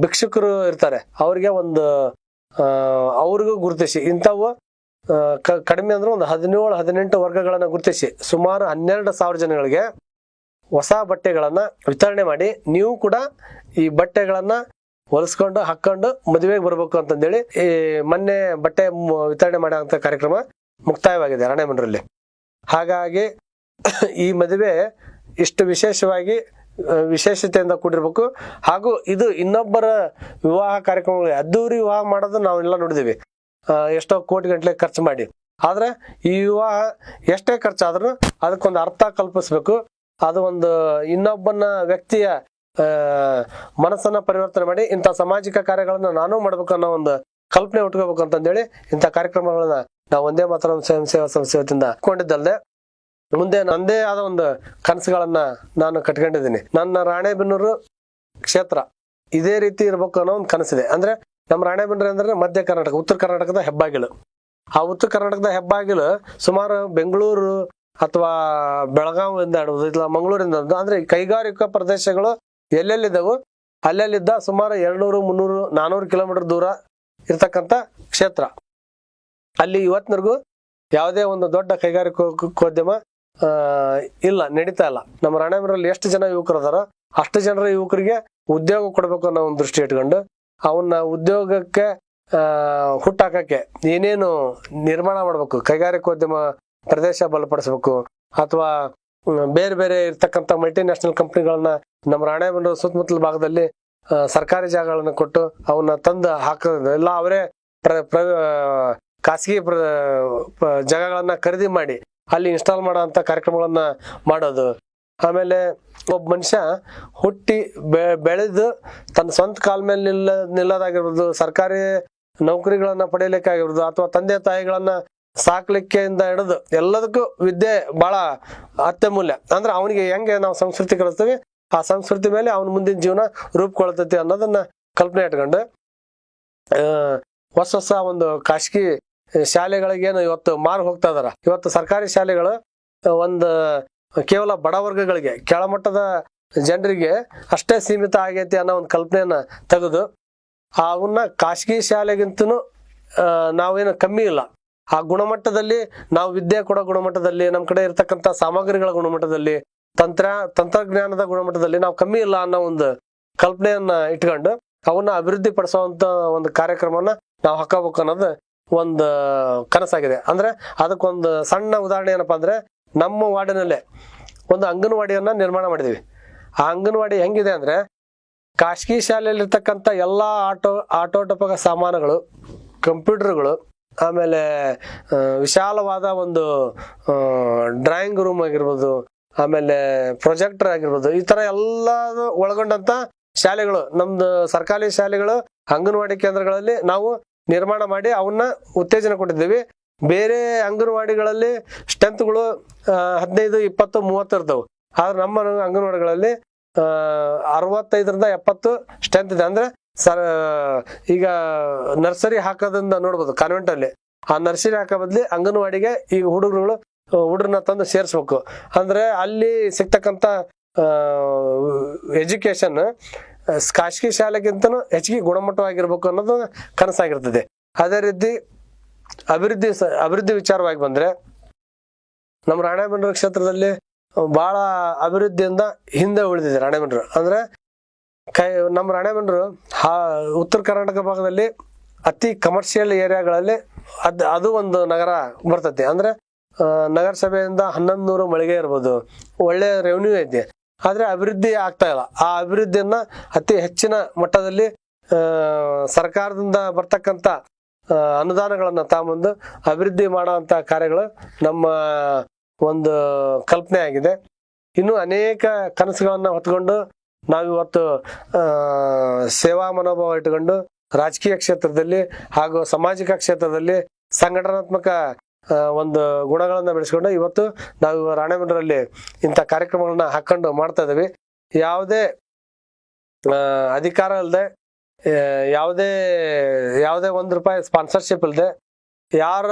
ಭಿಕ್ಷುಕರು ಇರ್ತಾರೆ. ಅವರಿಗೆ ಒಂದು ಅವ್ರಿಗೂ ಗುರುತಿಸಿ, ಇಂಥವು ಕಡಿಮೆ ಅಂದ್ರೆ ಒಂದು ಹದಿನೇಳು, ಹದಿನೆಂಟು ವರ್ಗಗಳನ್ನು ಗುರುತಿಸಿ, ಸುಮಾರು ಹನ್ನೆರಡು ಸಾವಿರ ಜನಗಳಿಗೆ ಹೊಸ ಬಟ್ಟೆಗಳನ್ನ ವಿತರಣೆ ಮಾಡಿ ನೀವು ಕೂಡ ಈ ಬಟ್ಟೆಗಳನ್ನ ಹೊಲಿಸ್ಕೊಂಡು ಹಾಕೊಂಡು ಮದುವೆಗೆ ಬರಬೇಕು ಅಂತಂದೇಳಿ ಈ ಮೊನ್ನೆ ಬಟ್ಟೆ ವಿತರಣೆ ಮಾಡುವಂತ ಕಾರ್ಯಕ್ರಮ ಮುಕ್ತಾಯವಾಗಿದೆ ರಾಣೆಮಂಡ್ರಲ್ಲಿ ಹಾಗಾಗಿ ಈ ಮದುವೆ ಇಷ್ಟು ವಿಶೇಷವಾಗಿ ವಿಶೇಷತೆಯಿಂದ ಕೂಡಿರ್ಬೇಕು. ಹಾಗೂ ಇದು ಇನ್ನೊಬ್ಬರ ವಿವಾಹ ಕಾರ್ಯಕ್ರಮ ಅದ್ದೂರಿ ವಿವಾಹ ಮಾಡೋದು ನಾವೆಲ್ಲ ನೋಡಿದೀವಿ. ಆ, ಎಷ್ಟೋ ಕೋಟಿ ಗಂಟ್ಲೆ ಖರ್ಚು ಮಾಡಿ. ಆದ್ರೆ ಈ ವಿವಾಹ ಎಷ್ಟೇ ಖರ್ಚಾದ್ರೂ ಅದಕ್ಕೊಂದು ಅರ್ಥ ಕಲ್ಪಿಸ್ಬೇಕು. ಅದು ಒಂದು ಇನ್ನೊಬ್ಬನ ವ್ಯಕ್ತಿಯ ಮನಸ್ಸನ್ನು ಪರಿವರ್ತನೆ ಮಾಡಿ ಇಂಥ ಸಾಮಾಜಿಕ ಕಾರ್ಯಗಳನ್ನ ನಾನು ಮಾಡ್ಬೇಕು ಅನ್ನೋ ಒಂದು ಕಲ್ಪನೆ ಉಟ್ಕೋಬೇಕು ಅಂತಂದೇಳಿ ಇಂಥ ಕಾರ್ಯಕ್ರಮಗಳನ್ನ ನಾವು ಒಂದೇ ಮಾತ್ರ ಸ್ವಯಂ ಸೇವಾ ಸಂಸ್ಥೆ ವತಿಯಿಂದ ಕೊಂಡಿದ್ದಲ್ದೆ, ಮುಂದೆ ನಂದೇ ಆದ ಒಂದು ಕನಸುಗಳನ್ನ ನಾನು ಕಟ್ಕೊಂಡಿದ್ದೀನಿ. ನನ್ನ ರಾಣೆಬೆನ್ನೂರು ಕ್ಷೇತ್ರ ಇದೇ ರೀತಿ ಇರ್ಬೇಕು ಅನ್ನೋ ಒಂದು ಕನಸಿದೆ. ಅಂದ್ರೆ ನಮ್ಮ ರಾಣೆಬೆನ್ನೂರು ಅಂದ್ರೆ ಮಧ್ಯ ಕರ್ನಾಟಕ, ಉತ್ತರ ಕರ್ನಾಟಕದ ಹೆಬ್ಬಾಗಿಲು. ಆ ಉತ್ತರ ಕರ್ನಾಟಕದ ಹೆಬ್ಬಾಗಿಲು ಸುಮಾರು ಬೆಂಗಳೂರು ಅಥವಾ ಬೆಳಗಾವಿಯಿಂದ ಆಡುವುದು, ಇಲ್ಲ ಮಂಗಳೂರಿಂದ. ಅಂದ್ರೆ ಕೈಗಾರಿಕಾ ಪ್ರದೇಶಗಳು ಎಲ್ಲೆಲ್ಲಿದ್ದವು? ಅಲ್ಲೆಲ್ಲಿದ್ದ ಸುಮಾರು ಎರಡ್ನೂರು, ಮುನ್ನೂರು, ನಾನೂರು ಕಿಲೋಮೀಟರ್ ದೂರ ಇರ್ತಕ್ಕಂಥ ಕ್ಷೇತ್ರ. ಅಲ್ಲಿ ಇವತ್ತಿನವರೆಗೂ ಯಾವುದೇ ಒಂದು ದೊಡ್ಡ ಕೈಗಾರಿಕೋದ್ಯಮ ಇಲ್ಲ, ನಡೀತಾ ಇಲ್ಲ. ನಮ್ಮ ರಾಣೇಮರಲ್ಲಿ ಎಷ್ಟು ಜನ ಯುವಕರು ಅದಾರೋ ಅಷ್ಟು ಜನರ ಯುವಕರಿಗೆ ಉದ್ಯೋಗ ಕೊಡಬೇಕು ಅನ್ನೋ ಒಂದು ದೃಷ್ಟಿ ಇಟ್ಕೊಂಡು ಅವನ್ನ ಉದ್ಯೋಗಕ್ಕೆ ಹುಟ್ಟಾಕಕ್ಕೆ ಏನೇನು ನಿರ್ಮಾಣ ಮಾಡಬೇಕು? ಕೈಗಾರಿಕೋದ್ಯಮ ಪ್ರದೇಶ ಬಲಪಡಿಸ್ಬೇಕು ಅಥವಾ ಬೇರೆ ಬೇರೆ ಇರ್ತಕ್ಕಂಥ ಮಲ್ಟಿನ್ಯಾಷನಲ್ ಕಂಪ್ನಿಗಳನ್ನ ನಮ್ಮ ರಾಣೆಬೆನ್ನೂರು ಸುತ್ತಮುತ್ತಲ ಭಾಗದಲ್ಲಿ ಸರ್ಕಾರಿ ಜಾಗಗಳನ್ನ ಕೊಟ್ಟು ಅವನ್ನ ತಂದು ಹಾಕೋದು. ಎಲ್ಲ ಅವರೇ ಖಾಸಗಿ ಜಾಗಗಳನ್ನ ಖರೀದಿ ಮಾಡಿ ಅಲ್ಲಿ ಇನ್ಸ್ಟಾಲ್ ಮಾಡೋ ಅಂತ ಕಾರ್ಯಕ್ರಮಗಳನ್ನ ಮಾಡೋದು. ಆಮೇಲೆ ಒಬ್ಬ ಮನುಷ್ಯ ಹುಟ್ಟಿ ಬೆ- ಬೆಳೆದು ತನ್ನ ಸ್ವಂತ ಕಾಲ ಮೇಲೆ ನಿಲ್ಲ, ನಿಲ್ಲೋದಾಗಿರ್ಬೋದು, ಸರ್ಕಾರಿ ನೌಕರಿಗಳನ್ನ ಪಡೆಯಲಿಕ್ಕಾಗಿರ್ಬೋದು ಅಥವಾ ತಂದೆ ತಾಯಿಗಳನ್ನ ಸಾಕ್ಲಿಕ್ಕೆ ಇಂದ ಹಿಡಿದು ಎಲ್ಲದಕ್ಕೂ ವಿದ್ಯೆ ಬಹಳ ಅತ್ಯಮೂಲ್ಯ. ಅಂದ್ರೆ ಅವನಿಗೆ ಹೆಂಗೆ ನಾವು ಸಂಸ್ಕೃತಿ ಕಲಿಸ್ತೀವಿ, ಆ ಸಂಸ್ಕೃತಿ ಮೇಲೆ ಅವನ ಮುಂದಿನ ಜೀವನ ರೂಪುಗೊಳ್ತೈತಿ ಅನ್ನೋದನ್ನ ಕಲ್ಪನೆ ಇಟ್ಕೊಂಡು ಹೊಸ ಹೊಸ ಒಂದು ಖಾಸಗಿ ಶಾಲೆಗಳಿಗೇನು ಇವತ್ತು ಮಾರು ಹೋಗ್ತಾ ಇದಾರ. ಇವತ್ತು ಸರ್ಕಾರಿ ಶಾಲೆಗಳು ಒಂದು ಕೇವಲ ಬಡ ವರ್ಗಗಳಿಗೆ, ಕೆಳಮಟ್ಟದ ಜನರಿಗೆ ಅಷ್ಟೇ ಸೀಮಿತ ಆಗೈತಿ ಅನ್ನೋ ಒಂದು ಕಲ್ಪನೆಯನ್ನ ತೆಗೆದು ಅವನ್ನ ಖಾಸಗಿ ಶಾಲೆಗಿಂತನೂ ನಾವೇನು ಕಮ್ಮಿ ಇಲ್ಲ. ಆ ಗುಣಮಟ್ಟದಲ್ಲಿ ನಾವು ವಿದ್ಯೆ ಕೊಡೋ ಗುಣಮಟ್ಟದಲ್ಲಿ ನಮ್ಮ ಕಡೆ ಇರತಕ್ಕಂತ ಸಾಮಗ್ರಿಗಳ ಗುಣಮಟ್ಟದಲ್ಲಿ, ತಂತ್ರ, ತಂತ್ರಜ್ಞಾನದ ಗುಣಮಟ್ಟದಲ್ಲಿ ನಾವು ಕಮ್ಮಿ ಇಲ್ಲ ಅನ್ನೋ ಒಂದು ಕಲ್ಪನೆಯನ್ನ ಇಟ್ಕೊಂಡು ಅವನ್ನ ಅಭಿವೃದ್ಧಿ ಪಡಿಸುವಂತ ಒಂದು ಕಾರ್ಯಕ್ರಮನ ನಾವು ಹಾಕಬೇಕು ಅನ್ನೋದು ಒಂದು ಕನಸಾಗಿದೆ. ಅಂದ್ರೆ ಅದಕ್ಕೊಂದು ಸಣ್ಣ ಉದಾಹರಣೆ ಏನಪ್ಪಾ ಅಂದ್ರೆ ನಮ್ಮ ವಾರ್ಡಿನಲ್ಲೇ ಒಂದು ಅಂಗನವಾಡಿಯನ್ನ ನಿರ್ಮಾಣ ಮಾಡಿದೀವಿ. ಆ ಅಂಗನವಾಡಿ ಹೆಂಗಿದೆ ಅಂದ್ರೆ ಖಾಸಗಿ ಶಾಲೆಯಲ್ಲಿರ್ತಕ್ಕಂಥ ಎಲ್ಲಾ ಆಟೋ, ಆಟೋಟೋಪಕ ಸಾಮಾನುಗಳು, ಕಂಪ್ಯೂಟರ್ಗಳು ಆಮೇಲೆ ವಿಶಾಲವಾದ ಒಂದು ಡ್ರಾಯಿಂಗ್ ರೂಮ್ ಆಗಿರ್ಬೋದು, ಆಮೇಲೆ ಪ್ರೊಜೆಕ್ಟರ್ ಆಗಿರ್ಬೋದು, ಈ ತರ ಎಲ್ಲ ಒಳಗೊಂಡಂತ ಶಾಲೆಗಳು, ನಮ್ದು ಸರ್ಕಾರಿ ಶಾಲೆಗಳು, ಅಂಗನವಾಡಿ ಕೇಂದ್ರಗಳಲ್ಲಿ ನಾವು ನಿರ್ಮಾಣ ಮಾಡಿ ಅವನ್ನ ಉತ್ತೇಜನ ಕೊಟ್ಟಿದ್ದೀವಿ. ಬೇರೆ ಅಂಗನವಾಡಿಗಳಲ್ಲಿ ಸ್ಟ್ರೆಂತ್ಗಳು ಹದಿನೈದು, ಇಪ್ಪತ್ತು, ಮೂವತ್ತು ಇರ್ತವೆ. ಆದ್ರೆ ನಮ್ಮ ಅಂಗನವಾಡಿಗಳಲ್ಲಿ ಅರವತ್ತೈದರಿಂದ ಎಪ್ಪತ್ತು ಸ್ಟ್ರೆಂತ್ ಇದೆ. ಅಂದ್ರೆ ಸರ್, ಈಗ ನರ್ಸರಿ ಹಾಕೋದ್ರಿಂದ ನೋಡ್ಬೋದು ಕಾನ್ವೆಂಟ್ ಅಲ್ಲಿ. ಆ ನರ್ಸರಿ ಹಾಕೋ ಬದ್ಲಿ ಅಂಗನವಾಡಿಗೆ ಈಗ ಹುಡುಗರುಗಳು ಹುಡುಗರನ್ನ ತಂದು ಸೇರಿಸ್ಬೇಕು. ಅಂದ್ರೆ ಅಲ್ಲಿ ಸಿಗ್ತಕ್ಕಂಥ ಎಜುಕೇಶನ್ ಖಾಸಗಿ ಶಾಲೆಗಿಂತನೂ ಹೆಚ್ಚಿಗೆ ಗುಣಮಟ್ಟವಾಗಿರ್ಬೇಕು ಅನ್ನೋದು ಕನಸಾಗಿರ್ತದೆ. ಅದೇ ರೀತಿ ಅಭಿವೃದ್ಧಿ ಅಭಿವೃದ್ಧಿ ವಿಚಾರವಾಗಿ ಬಂದ್ರೆ ನಮ್ಮ ರಾಣೆಬೆನ್ನೂರು ಕ್ಷೇತ್ರದಲ್ಲಿ ಬಹಳ ಅಭಿವೃದ್ಧಿಯಿಂದ ಹಿಂದೆ ಉಳಿದಿದೆ ರಾಣೆಬೆನ್ನೂರು. ಅಂದ್ರೆ ಕೈ, ನಮ್ಮ ರಾಣೆಬೆನ್ನೂರು, ಹಾ, ಉತ್ತರ ಕರ್ನಾಟಕ ಭಾಗದಲ್ಲಿ ಅತಿ ಕಮರ್ಷಿಯಲ್ ಏರಿಯಾಗಳಲ್ಲಿ ಅದ್, ಅದು ಒಂದು ನಗರ ಬರ್ತೈತಿ. ಅಂದ್ರೆ ನಗರಸಭೆಯಿಂದ ಹನ್ನೊಂದು ನೂರು ಮಳಿಗೆ ಇರ್ಬೋದು. ಒಳ್ಳೆ ರೆವೆನ್ಯೂ ಐತಿ. ಆದ್ರೆ ಅಭಿವೃದ್ಧಿ ಆಗ್ತಾ ಇಲ್ಲ. ಆ ಅಭಿವೃದ್ಧಿಯನ್ನ ಅತಿ ಹೆಚ್ಚಿನ ಮಟ್ಟದಲ್ಲಿ ಸರ್ಕಾರದಿಂದ ಬರ್ತಕ್ಕಂಥ ಅನುದಾನಗಳನ್ನ ತಾಂಬಂದು ಅಭಿವೃದ್ಧಿ ಮಾಡುವಂತ ಕಾರ್ಯಗಳು ನಮ್ಮ ಒಂದು ಕಲ್ಪನೆ ಆಗಿದೆ. ಇನ್ನು ಅನೇಕ ಕನಸುಗಳನ್ನ ಹೊತ್ಕೊಂಡು ನಾವಿವತ್ತು ಸೇವಾ ಮನೋಭಾವ ಇಟ್ಕೊಂಡು ರಾಜಕೀಯ ಕ್ಷೇತ್ರದಲ್ಲಿ ಹಾಗೂ ಸಾಮಾಜಿಕ ಕ್ಷೇತ್ರದಲ್ಲಿ ಸಂಘಟನಾತ್ಮಕ ಒಂದು ಗುಣಗಳನ್ನು ಬೆಳೆಸ್ಕೊಂಡು ಇವತ್ತು ನಾವು ರಾಣೆಬೆನ್ನೂರಲ್ಲಿ ಇಂಥ ಕಾರ್ಯಕ್ರಮಗಳನ್ನ ಹಾಕೊಂಡು ಮಾಡ್ತಾ ಇದೀವಿ ಯಾವುದೇ ಅಧಿಕಾರ ಇಲ್ಲದೆ ಯಾವುದೇ ಯಾವುದೇ ಒಂದು ರೂಪಾಯಿ ಸ್ಪಾನ್ಸರ್ಶಿಪ್ ಇಲ್ಲದೆ ಯಾರ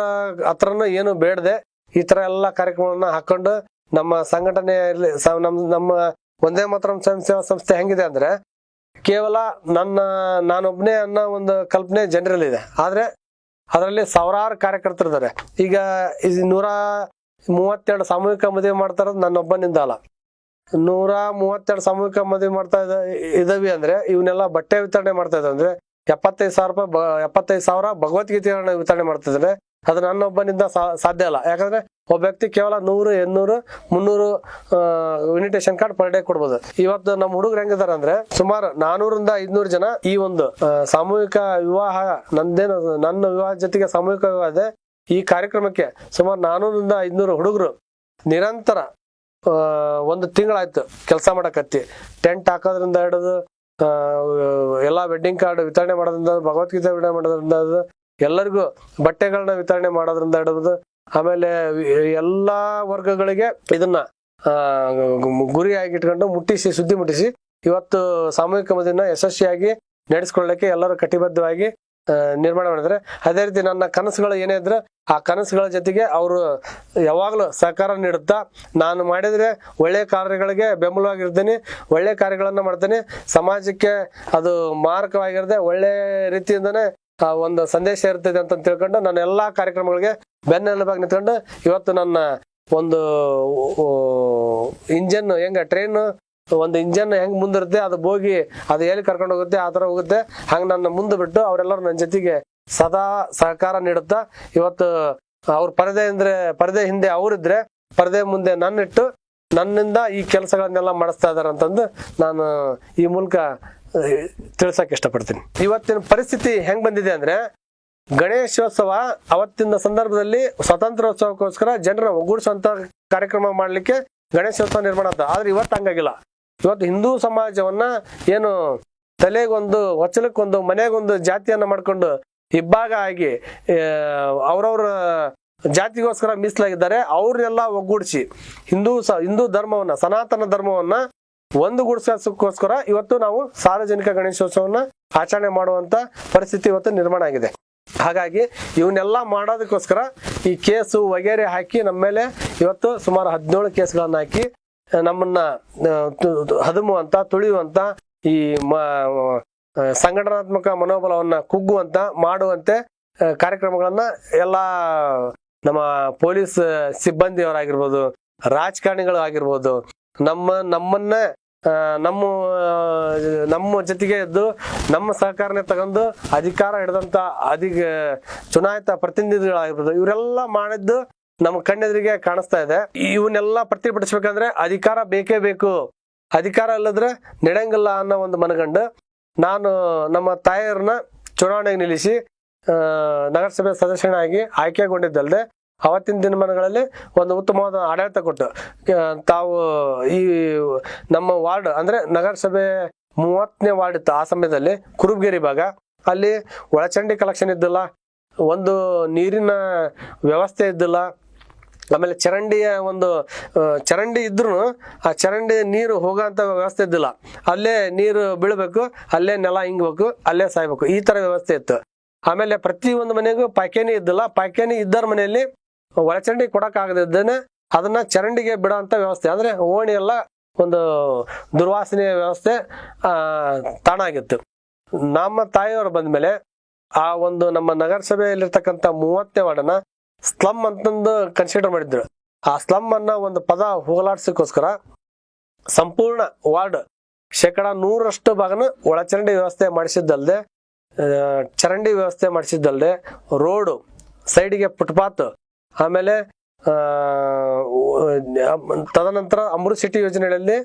ಹತ್ರನೂ ಏನು ಬೇಡದೆ ಈ ಥರ ಎಲ್ಲ ಕಾರ್ಯಕ್ರಮಗಳನ್ನ ಹಾಕೊಂಡು ನಮ್ಮ ಸಂಘಟನೆಯಲ್ಲಿ ಸ- ನಮ್, ನಮ್ಮ ಒಂದೇ ಮಾತ್ರ ಸ್ವಯಂ ಸೇವಾ ಸಂಸ್ಥೆ ಹೆಂಗಿದೆ ಅಂದ್ರೆ ಕೇವಲ ನನ್ನ, ನಾನೊಬ್ನೇ ಅನ್ನೋ ಒಂದು ಕಲ್ಪನೆ ಜನರಲ್ ಇದೆ. ಆದ್ರೆ ಅದರಲ್ಲಿ ಸಾವಿರಾರು ಕಾರ್ಯಕರ್ತರಿದ್ದಾರೆ ಈಗ ನೂರ ಮೂವತ್ತೆರಡು ಸಾಮೂಹಿಕ ಮದುವೆ ಮಾಡ್ತಾ ಇರೋದು ನನ್ನೊಬ್ಬನಿಂದ ಅಲ್ಲ. ನೂರ ಮೂವತ್ತೆರಡು ಸಾಮೂಹಿಕ ಮದುವೆ ಮಾಡ್ತಾ ಇದ್ದ ಇದಾವೆ ಅಂದ್ರೆ ಇವನ್ನೆಲ್ಲ ಬಟ್ಟೆ ವಿತರಣೆ ಮಾಡ್ತಾ ಇದ್ದಾರೆ. ಅಂದ್ರೆ ಎಪ್ಪತ್ತೈದು ಸಾವಿರ ರೂಪಾಯಿ ಎಪ್ಪತ್ತೈದು ಸಾವಿರ ಭಗವದ್ಗೀತೆಗಳನ್ನ ವಿತರಣೆ ಮಾಡ್ತಿದ್ದಾರೆ ಅದು ನನ್ನೊಬ್ಬನಿಂದ ಸಾಧ್ಯ ಅಲ್ಲ. ಯಾಕಂದ್ರೆ ಒಬ್ಬ ವ್ಯಕ್ತಿ ಕೇವಲ ನೂರು ಎನ್ನೂರು ಮುನ್ನೂರು ಇನ್ವಿಟೇಷನ್ ಕಾರ್ಡ್ ಪರ್ ಡೇ ಕೊಡ್ಬೋದು. ಇವತ್ತು ನಮ್ಮ ಹುಡುಗರು ಹೆಂಗಿದ್ದಾರೆ ಅಂದ್ರೆ ಸುಮಾರು ನಾನೂರಿಂದ ಐದ್ನೂರು ಜನ ಈ ಒಂದು ಸಾಮೂಹಿಕ ವಿವಾಹ, ನಂದೇನು, ನನ್ನ ವಿವಾಹ ಜೊತೆಗೆ ಸಾಮೂಹಿಕ ವಿವಾಹ ಈ ಕಾರ್ಯಕ್ರಮಕ್ಕೆ ಸುಮಾರು ನಾನೂರಿಂದ ಐದ್ನೂರು ಹುಡುಗರು ನಿರಂತರ ಒಂದು ತಿಂಗಳಾಯ್ತು ಕೆಲಸ ಮಾಡಕತ್ತಿ. ಟೆಂಟ್ ಹಾಕೋದ್ರಿಂದ ಹಿಡಿದು ಎಲ್ಲ ವೆಡ್ಡಿಂಗ್ ಕಾರ್ಡ್ ವಿತರಣೆ ಮಾಡೋದ್ರಿಂದ, ಭಗವದ್ಗೀತೆ ವಿತರಣೆ ಮಾಡೋದ್ರಿಂದ ಎಲ್ಲರಿಗೂ ಬಟ್ಟೆಗಳನ್ನ ವಿತರಣೆ ಮಾಡೋದ್ರಿಂದ ಹಿಡಿದು ಆಮೇಲೆ ಎಲ್ಲ ವರ್ಗಗಳಿಗೆ ಇದನ್ನ ಗುರಿಯಾಗಿ ಇಟ್ಕೊಂಡು ಮುಟ್ಟಿಸಿ, ಸುದ್ದಿ ಮುಟ್ಟಿಸಿ, ಇವತ್ತು ಸಾಮೂಹಿಕ ಮದುವೆನ ಯಶಸ್ವಿಯಾಗಿ ನಡೆಸ್ಕೊಳ್ಳಕ್ಕೆ ಎಲ್ಲರೂ ಕಟಿಬದ್ಧವಾಗಿ ನಿರ್ಮಾಣ ಮಾಡಿದ್ರೆ ಅದೇ ರೀತಿ ನನ್ನ ಕನಸುಗಳು ಏನೇ ಇದ್ರೆ ಆ ಕನಸುಗಳ ಜೊತೆಗೆ ಅವರು ಯಾವಾಗಲೂ ಸಹಕಾರ ನೀಡುತ್ತಾ, ನಾನು ಮಾಡಿದರೆ ಒಳ್ಳೆಯ ಕಾರ್ಯಗಳಿಗೆ ಬೆಂಬಲವಾಗಿರ್ತೀನಿ ಒಳ್ಳೆಯ ಕಾರ್ಯಗಳನ್ನು ಮಾಡ್ತೀನಿ, ಸಮಾಜಕ್ಕೆ ಅದು ಮಾರಕವಾಗಿರದೆ ಒಳ್ಳೆಯ ರೀತಿಯಿಂದನೇ ಒಂದು ಸಂದೇಶ ಇರ್ತದೆ ಅಂತ ತಿಳ್ಕೊಂಡು ನನ್ನ ಎಲ್ಲಾ ಕಾರ್ಯಕ್ರಮಗಳಿಗೆ ಬೆನ್ನೆಲುಬಾಗಿ ನಿಂತ್ಕೊಂಡು ಇವತ್ತು ನನ್ನ ಒಂದು ಇಂಜನ್ ಹೆಂಗ ಟ್ರೈನ್ ಒಂದು ಇಂಜನ್ ಹೆಂಗ್ ಮುಂದಿರುತ್ತೆ, ಅದು ಬೋಗಿ ಅದು ಎಲ್ಲಿ ಕರ್ಕೊಂಡು ಹೋಗುತ್ತೆ, ಆ ತರ ಹೋಗುತ್ತೆ. ಹಂಗ ನನ್ನ ಮುಂದೆ ಬಿಟ್ಟು ಅವರೆಲ್ಲರೂ ನನ್ನ ಜೊತೆಗೆ ಸದಾ ಸಹಕಾರ ನೀಡುತ್ತಾ, ಇವತ್ತು ಅವ್ರ ಪರದೆ ಅಂದ್ರೆ, ಪರದೆ ಹಿಂದೆ ಅವರಿದ್ರೆ, ಪರದೆ ಮುಂದೆ ನನ್ನಿಟ್ಟು ನನ್ನಿಂದ ಈ ಕೆಲಸಗಳನ್ನೆಲ್ಲ ಮಾಡಿಸ್ತಾ ಇದಾರೆ ಅಂತಂದು ನಾನು ಈ ಮೂಲಕ ಆ, ತಿಳ್ಸಕ್ ಇಷ್ಟಪಡ್ತೀನಿ. ಇವತ್ತಿನ ಪರಿಸ್ಥಿತಿ ಹೆಂಗ್ ಬಂದಿದೆ ಅಂದ್ರೆ ಗಣೇಶೋತ್ಸವ ಅವತ್ತಿನ ಸಂದರ್ಭದಲ್ಲಿ ಸ್ವಾತಂತ್ರ್ಯೋತ್ಸವಕ್ಕೋಸ್ಕರ ಜನರ ಒಗ್ಗೂಡಿಸುವಂತ ಕಾರ್ಯಕ್ರಮ ಮಾಡ್ಲಿಕ್ಕೆ ಗಣೇಶೋತ್ಸವ ನಿರ್ಮಾಣ ಅಂತ ಆದ್ರೆ ಇವತ್ತು ಹಂಗಾಗಿಲ್ಲ. ಇವತ್ತು ಹಿಂದೂ ಸಮಾಜವನ್ನ ಏನು ತಲೆಗೊಂದು ಒಚ್ಚಲಕ್ಕೊಂದು ಮನೆಗೊಂದು ಜಾತಿಯನ್ನ ಮಾಡ್ಕೊಂಡು ಇಬ್ಬಾಗ ಆಗಿ ಅವ್ರವ್ರ ಜಾತಿಗೋಸ್ಕರ ಮೀಸಲಾಗಿದ್ದಾರೆ ಅವ್ರನ್ನೆಲ್ಲ ಒಗ್ಗೂಡಿಸಿ ಹಿಂದೂ ಸ ಹಿಂದೂ ಧರ್ಮವನ್ನ ಸನಾತನ ಧರ್ಮವನ್ನ ಒಂದುಗೂಡಿಸೋದಕ್ಕೋಸ್ಕರ ಇವತ್ತು ನಾವು ಸಾರ್ವಜನಿಕ ಗಣೇಶೋತ್ಸವನ್ನ ಆಚರಣೆ ಮಾಡುವಂತ ಪರಿಸ್ಥಿತಿ ಇವತ್ತು ನಿರ್ಮಾಣ ಆಗಿದೆ. ಹಾಗಾಗಿ ಇವನ್ನೆಲ್ಲ ಮಾಡೋದಕ್ಕೋಸ್ಕರ ಈ ಕೇಸು ವಗೇರೆ ಹಾಕಿ ನಮ್ಮ ಮೇಲೆ ಇವತ್ತು ಸುಮಾರು ಹದಿನೇಳು ಕೇಸ್ಗಳನ್ನ ಹಾಕಿ ನಮ್ಮನ್ನ ಹದುಮುವಂತ, ತುಳಿಯುವಂತ, ಈ ಸಂಘಟನಾತ್ಮಕ ಮನೋಬಲವನ್ನ ಕುಗ್ಗುವಂತ, ಮಾಡುವಂತೆ ಕಾರ್ಯಕ್ರಮಗಳನ್ನ ಎಲ್ಲಾ ನಮ್ಮ ಪೊಲೀಸ್ ಸಿಬ್ಬಂದಿಯವರಾಗಿರ್ಬೋದು, ರಾಜಕಾರಣಿಗಳು ಆಗಿರ್ಬೋದು, ನಮ್ಮ, ನಮ್ಮನ್ನ ನಮ್ಮ ನಮ್ಮ ಜೊತೆಗೆ ಇದ್ದು ನಮ್ಮ ಸಹಕಾರನೇ ತಗೊಂಡು ಅಧಿಕಾರ ಹಿಡಿದಂತ ಅಧಿಕ ಚುನಾಯಿತ ಪ್ರತಿನಿಧಿಗಳಾಗಿರ್ಬೋದು, ಇವರೆಲ್ಲ ಮಾಡಿದ್ದು ನಮ್ಮ ಕಣ್ಣೆದುರಿಗೆ ಕಾಣಿಸ್ತಾ ಇದೆ. ಇವನ್ನೆಲ್ಲ ಪ್ರತಿಭಟಿಸ್ಬೇಕಂದ್ರೆ ಅಧಿಕಾರ ಬೇಕೇ ಬೇಕು. ಅಧಿಕಾರ ಇಲ್ಲದ್ರೆ ನಡೆಯಂಗಿಲ್ಲ ಅನ್ನೋ ಒಂದು ಮನಗಂಡು ನಾನು ನಮ್ಮ ತಾಯಿಯರನ್ನ ಚುನಾವಣೆಗೆ ನಿಲ್ಲಿಸಿ ನಗರಸಭೆ ಸದಸ್ಯನಾಗಿ ಆಯ್ಕೆಗೊಂಡಿದ್ದಲ್ಲದೆ ಅವತ್ತಿನ ದಿನಮಾನಗಳಲ್ಲಿ ಒಂದು ಉತ್ತಮವಾದ ಆಡಳಿತ ಕೊಟ್ಟು ತಾವು ಈ ನಮ್ಮ ವಾರ್ಡ್, ಅಂದ್ರೆ ನಗರಸಭೆ ಮೂವತ್ತನೇ ವಾರ್ಡ್ ಇತ್ತು ಆ ಸಮಯದಲ್ಲಿ, ಕುರುಬಗೇರಿ ಭಾಗ. ಅಲ್ಲಿ ಒಳಚಂಡಿ ಕಲೆಕ್ಷನ್ ಇದ್ದಿಲ್ಲ, ಒಂದು ನೀರಿನ ವ್ಯವಸ್ಥೆ ಇದ್ದಿಲ್ಲ. ಆಮೇಲೆ ಚರಂಡಿಯ ಒಂದು ಚರಂಡಿ ಇದ್ರೂ ಆ ಚರಂಡಿ ನೀರು ಹೋಗೋಂಥ ವ್ಯವಸ್ಥೆ ಇದ್ದಿಲ್ಲ. ಅಲ್ಲೇ ನೀರು ಬೀಳಬೇಕು, ಅಲ್ಲೇ ನೆಲ ಹಿಂಗ್ಬೇಕು ಅಲ್ಲೇ ಸಾಯ್ಬೇಕು, ಈ ತರ ವ್ಯವಸ್ಥೆ ಇತ್ತು. ಆಮೇಲೆ ಪ್ರತಿ ಒಂದು ಮನೆಗೂ ಪಾಯ್ಖಾನೆ ಇದ್ದಿಲ್ಲ. ಪಾಯ್ಖಾನೆ ಇದ್ದರ ಮನೆಯಲ್ಲಿ ಒಳಚಂಡಿ ಕೊಡಕ್ ಆಗದಿದ್ದೇನೆ ಅದನ್ನ ಚರಂಡಿಗೆ ಬಿಡೋಂಥ ವ್ಯವಸ್ಥೆ. ಅಂದ್ರೆ ಓಣಿ ಎಲ್ಲ ಒಂದು ದುರ್ವಾಸನೆಯ ವ್ಯವಸ್ಥೆ, ಆ ತಾಣ ಆಗಿತ್ತು ನಮ್ಮ ತಾಯಿಯವರು ಬಂದ್ಮೇಲೆ ಆ ಒಂದು ನಮ್ಮ ನಗರಸಭೆಯಲ್ಲಿರ್ತಕ್ಕಂಥ ಮೂವತ್ತನೇ ವಾರ್ಡನ್ನ ಸ್ಲಮ್ ಅಂತಂದು ಕನ್ಸಿಡರ್ ಮಾಡಿದ್ರು. ಆ ಸ್ಲಮ್ ಅನ್ನ ಒಂದು ಪದ ಹೋಗಲಾಡ್ಸಕ್ಕೋಸ್ಕರ ಸಂಪೂರ್ಣ ವಾರ್ಡ್ ಶೇಕಡ ನೂರಷ್ಟು ಭಾಗನ ಒಳಚರಂಡಿ ವ್ಯವಸ್ಥೆ ಮಾಡಿಸಿದ್ದಲ್ದೆ ಚರಂಡಿ ವ್ಯವಸ್ಥೆ ಮಾಡಿಸಿದ್ದಲ್ದೆ, ರೋಡು ಸೈಡಿಗೆ ಫುಟ್ಪಾತ್ ಆಮೇಲೆ ತದನಂತರ ಅಮೃತ್ ಸಿಟಿ ಯೋಜನೆಗಳಲ್ಲಿ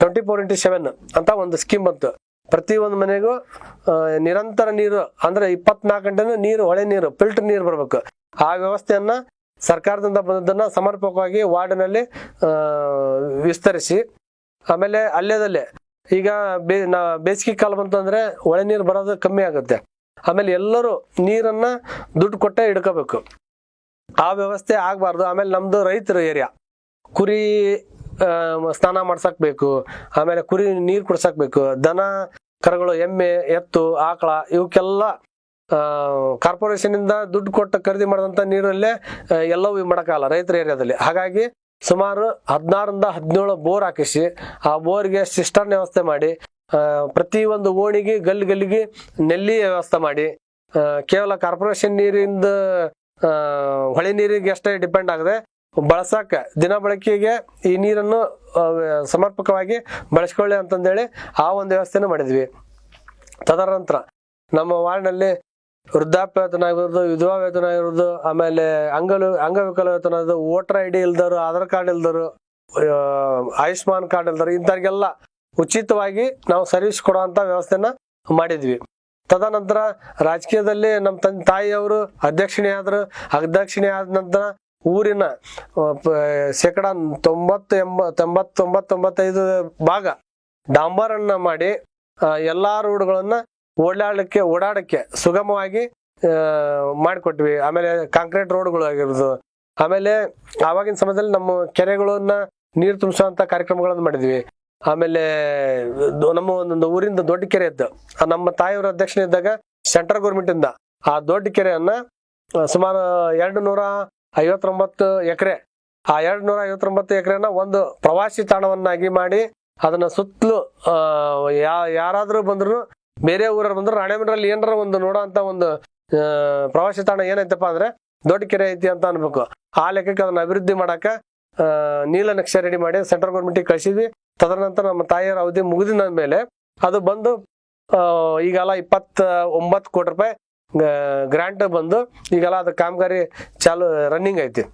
ಟ್ವೆಂಟಿ ಫೋರ್ ಇಂಟು ಸೆವೆನ್ ಅಂತ ಒಂದು ಸ್ಕೀಮ್ ಬಂತು. ಪ್ರತಿ ಒಂದು ಮನೆಗೂ ನಿರಂತರ ನೀರು, ಅಂದ್ರೆ ಇಪ್ಪತ್ನಾಲ್ಕು ಗಂಟೆನೂ ನೀರು, ಹೊಳೆ ನೀರು ಫಿಲ್ಟರ್ ನೀರು ಬರಬೇಕು. ಆ ವ್ಯವಸ್ಥೆಯನ್ನ ಸರ್ಕಾರದಿಂದ ಬಂದದ್ದನ್ನ ಸಮರ್ಪಕವಾಗಿ ವಾರ್ಡ್ನಲ್ಲಿ ವಿಸ್ತರಿಸಿ, ಆಮೇಲೆ ಅಲ್ಲೇದಲ್ಲೇ, ಈಗ ಬೇ ಬೇಸಿಗೆ ಕಾಲ ಬಂತು ಅಂದ್ರೆ ಒಳೆ ನೀರು ಬರೋದು ಕಮ್ಮಿ ಆಗುತ್ತೆ. ಆಮೇಲೆ ಎಲ್ಲರೂ ನೀರನ್ನ ದುಡ್ಡು ಕೊಟ್ಟೆ ಹಿಡ್ಕೋಬೇಕು. ಆ ವ್ಯವಸ್ಥೆ ಆಗಬಾರ್ದು. ಆಮೇಲೆ ನಮ್ದು ರೈತರ ಏರಿಯಾ. ಕುರಿ ಸ್ನಾನ ಮಾಡ್ಸಕ್ ಬೇಕು. ಆಮೇಲೆ ಕುರಿ ನೀರು ಕುಡ್ಸಕ್ ಬೇಕು. ದನ, ಕರುಗಳು, ಎಮ್ಮೆ, ಎತ್ತು, ಆಕಳ ಇವಕ್ಕೆಲ್ಲ ಕಾರ್ಪೊರೇಷನ್ ಇಂದ ದುಡ್ಡು ಕೊಟ್ಟು ಖರೀದಿ ಮಾಡಿದಂತ ನೀರಲ್ಲೇ ಎಲ್ಲವೂ ಮಾಡೋಕ್ಕಾಗಲ್ಲ ರೈತರ ಏರಿಯಾದಲ್ಲಿ. ಹಾಗಾಗಿ ಸುಮಾರು ಹದಿನಾರರಿಂದ ಹದಿನೇಳು ಬೋರ್ ಹಾಕಿಸಿ, ಆ ಬೋರ್ಗೆ ಸಿಸ್ಟರ್ನ ವ್ಯವಸ್ಥೆ ಮಾಡಿ ಪ್ರತಿಯೊಂದು ಓಣಿಗೆ ಗಲ್ಲಿ ಗಲ್ಲಿಗೆ ನೆಲ್ಲಿ ವ್ಯವಸ್ಥೆ ಮಾಡಿ ಕೇವಲ ಕಾರ್ಪೊರೇಷನ್ ನೀರಿಂದ ಹೊಳೆ ನೀರಿಗೆ ಅಷ್ಟೇ ಡಿಪೆಂಡ್ ಆಗದೆ. ಬಳಸಕ್ಕ ದಿನ ಬಳಕೆಗೆ ಈ ನೀರನ್ನು ಸಮರ್ಪಕವಾಗಿ ಬಳಸ್ಕೊಳ್ಳಿ ಅಂತಂದೇಳಿ ಆ ಒಂದು ವ್ಯವಸ್ಥೆನ ಮಾಡಿದ್ವಿ. ತದನಂತರ ನಮ್ಮ ವಾರ್ಡ್ನಲ್ಲಿ ವೃದ್ಧಾಪ್ಯ ವೇತನ ಆಗಿರೋದು ವಿಧವಾ ವೇತನ ಆಗಿರೋದು ಆಮೇಲೆ ಅಂಗಲು ಅಂಗವಿಕಲ ವೇತನ ಇರೋದು ವೋಟರ್ ಐ ಡಿ ಇಲ್ದರು, ಆಧಾರ್ ಕಾರ್ಡ್ ಇಲ್ದರು ಆಯುಷ್ಮಾನ್ ಕಾರ್ಡ್ ಇಲ್ದರು ಇಂಥವ್ರಿಗೆಲ್ಲ ಉಚಿತವಾಗಿ ನಾವು ಸರ್ವಿಸ್ ಕೊಡುವಂತ ವ್ಯವಸ್ಥೆನ ಮಾಡಿದ್ವಿ. ತದನಂತರ ರಾಜಕೀಯದಲ್ಲಿ ನಮ್ಮ ತಂದೆ ತಾಯಿಯವರು ಅಧ್ಯಕ್ಷಣೆ ಆದರು. ಅಧ್ಯಕ್ಷಣೆ ಆದ ನಂತರ ಊರಿನ ಶೇಕಡ ತೊಂಬತ್ತು ಎಂಬ, ತೊಂಬತ್ತೊಂಬತ್ತೊಂಬತ್ತೈದು ಭಾಗ ಡಾಂಬರನ್ನ ಮಾಡಿ ಎಲ್ಲಾ ರೋಡ್ಗಳನ್ನ ಓಡಾಡಲಿಕ್ಕೆ, ಓಡಾಡಕ್ಕೆ ಸುಗಮವಾಗಿ ಮಾಡಿಕೊಟ್ವಿ. ಆಮೇಲೆ ಕಾಂಕ್ರೀಟ್ ರೋಡ್ಗಳು ಆಗಿರ್ಬೋದು ಆಮೇಲೆ ಆವಾಗಿನ ಸಮಯದಲ್ಲಿ ನಮ್ಮ ಕೆರೆಗಳನ್ನ ನೀರು ತುಂಬಿಸುವಂತ ಕಾರ್ಯಕ್ರಮಗಳನ್ನು ಮಾಡಿದ್ವಿ. ಆಮೇಲೆ ನಮ್ಮ ಒಂದೊಂದು ಊರಿಂದ ದೊಡ್ಡ ಕೆರೆ ಆ ನಮ್ಮ ತಾಯಿಯವರ ಅಧ್ಯಕ್ಷನಿದ್ದಾಗ ಸೆಂಟ್ರಲ್ ಗೌರ್ಮೆಂಟ್ ಇಂದ. ಆ ದೊಡ್ಡ ಕೆರೆಯನ್ನ ಸುಮಾರು ಎರಡು ನೂರ ಐವತ್ತೊಂಬತ್ತು ಎಕರೆ, ಆ ಎರಡು ನೂರ ಐವತ್ತೊಂಬತ್ತು ಎಕರೆನ ಒಂದು ಪ್ರವಾಸಿ ತಾಣವನ್ನಾಗಿ ಮಾಡಿ, ಅದನ್ನ ಸುತ್ತಲೂ ಯಾ, ಯಾರಾದ್ರೂ ಬಂದ್ರು ಬೇರೆ ಊರವ್ರು ಬಂದ್ರು, ರಾಣೆಬೆನ್ನೂರಲ್ಲಿ ಏನಾರ ಒಂದು ನೋಡೋ ಅಂತ ಒಂದು ಪ್ರವಾಸಿ ತಾಣ ಏನೈತಪ್ಪ ಅಂದ್ರೆ, ದೊಡ್ಡ ಕೆರೆ ಐತಿ ಅಂತ ಅನ್ಬೇಕು. ಆ ಲೆಕ್ಕಕ್ಕೆ ಅದನ್ನ ಅಭಿವೃದ್ಧಿ ಮಾಡಾಕ ನೀಲ ನಕ್ಷೆ ರೆಡಿ ಮಾಡಿ, ಸೆಂಟ್ರಲ್ ಗೌರ್ಮೆಂಟಿಗೆ ಕಳಿಸಿದ್ವಿ. ತದನಂತರ ನಮ್ಮ ತಾಯಿಯರ ಅವಧಿ ಮುಗಿದಿನ ಮೇಲೆ ಅದು ಬಂದು ಈಗೆಲ್ಲ ಇಪ್ಪತ್ತ ಒಂಬತ್ತು ಕೋಟಿ ರೂಪಾಯಿ ಗ್ರಾಂಟ್ ಬಂದು ಈಗೆಲ್ಲ ಅದು ಕಾಮಗಾರಿ ಚಾಲು ರನ್ನಿಂಗ್ ಐತಿ.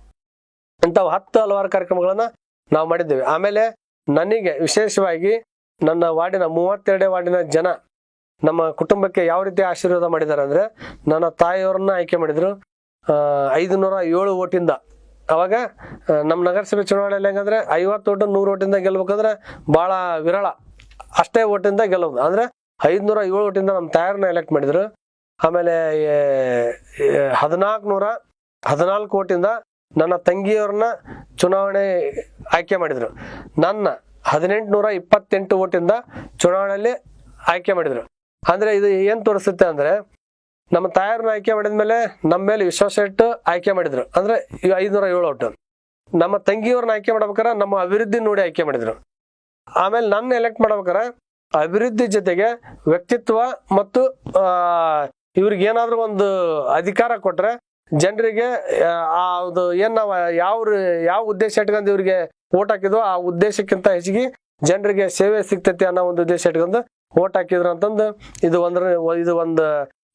ಇಂಥವು ಹತ್ತು ಹಲವಾರು ಕಾರ್ಯಕ್ರಮಗಳನ್ನ ನಾವು ಮಾಡಿದ್ದೇವೆ. ಆಮೇಲೆ ನನಗೆ ವಿಶೇಷವಾಗಿ ನನ್ನ ವಾರ್ಡಿನ, ಮೂವತ್ತೆರಡೇ ವಾರ್ಡಿನ ಜನ ನಮ್ಮ ಕುಟುಂಬಕ್ಕೆ ಯಾವ ರೀತಿ ಆಶೀರ್ವಾದ ಮಾಡಿದ್ದಾರೆ ಅಂದ್ರೆ ನನ್ನ ತಾಯಿಯವ್ರನ್ನ ಆಯ್ಕೆ ಮಾಡಿದ್ರು ಐದು ನೂರ ಏಳು ಓಟಿಂದ ಅವಾಗ ನಮ್ಮ ನಗರಸಭೆ ಚುನಾವಣೆಯಲ್ಲಿ ಹೆಂಗಂದ್ರೆ ಐವತ್ತು ಓಟು ನೂರು ಓಟಿಂದ ಗೆಲ್ಬೇಕಂದ್ರೆ ಬಹಳ ವಿರಳ. ಅಷ್ಟೇ ಓಟಿಂದ ಗೆಲ್ಲೋದು. ಅಂದ್ರೆ ಐದ್ನೂರ ಏಳು ಓಟಿಂದ ನಮ್ಮ ತಾಯಾರನ್ನ ಎಲೆಕ್ಟ್ ಮಾಡಿದ್ರು. ಆಮೇಲೆ ಹದಿನಾಲ್ಕು ನೂರ ಹದಿನಾಲ್ಕು ಓಟಿಂದ ನನ್ನ ತಂಗಿಯವ್ರನ್ನ ಚುನಾವಣೆ ಆಯ್ಕೆ ಮಾಡಿದ್ರು. ನನ್ನ ಹದಿನೆಂಟುನೂರ ಇಪ್ಪತ್ತೆಂಟು ಓಟಿಂದ ಚುನಾವಣೆಯಲ್ಲಿ ಆಯ್ಕೆ ಮಾಡಿದ್ರು. ಅಂದ್ರೆ ಇದು ಏನ್ ತೋರಿಸುತ್ತೆ ಅಂದ್ರೆ ನಮ್ಮ ತಾಯಾರನ್ನ ಆಯ್ಕೆ ಮಾಡಿದ್ಮೇಲೆ ನಮ್ಮ ಮೇಲೆ ವಿಶ್ವಾಸ ಇಟ್ಟು ಆಯ್ಕೆ ಮಾಡಿದ್ರು. ಅಂದ್ರೆ ಐದ್ನೂರ ಏಳು ಓಟು ನಮ್ಮ ತಂಗಿಯವ್ರನ್ನ ಆಯ್ಕೆ ಮಾಡ್ಬೇಕಾರೆ ನಮ್ಮ ಅಭಿವೃದ್ಧಿ ನೋಡಿ ಆಯ್ಕೆ ಮಾಡಿದ್ರು. ಆಮೇಲೆ ನನ್ನ ಎಲೆಕ್ಟ್ ಮಾಡ್ಬೇಕಾರೆ ಅಭಿವೃದ್ಧಿ ಜೊತೆಗೆ ವ್ಯಕ್ತಿತ್ವ ಮತ್ತು ಇವ್ರಿಗೆ ಏನಾದ್ರು ಒಂದು ಅಧಿಕಾರ ಕೊಟ್ರೆ ಜನರಿಗೆ, ಆ ಅದು ಏನ್ ನಾವು ಯಾವ ಯಾವ ಉದ್ದೇಶ ಇಟ್ಕೊಂಡು ಇವ್ರಿಗೆ ಓಟ್ ಹಾಕಿದ್ವೋ ಆ ಉದ್ದೇಶಕ್ಕಿಂತ ಹೆಚ್ಚಿಗೆ ಜನರಿಗೆ ಸೇವೆ ಸಿಗ್ತೈತಿ ಅನ್ನೋ ಒಂದು ಉದ್ದೇಶ ಇಟ್ಕೊಂಡು ಓಟ್ ಹಾಕಿದ್ರು ಅಂತಂದು ಇದು ಒಂದ್ರ, ಇದು ಒಂದು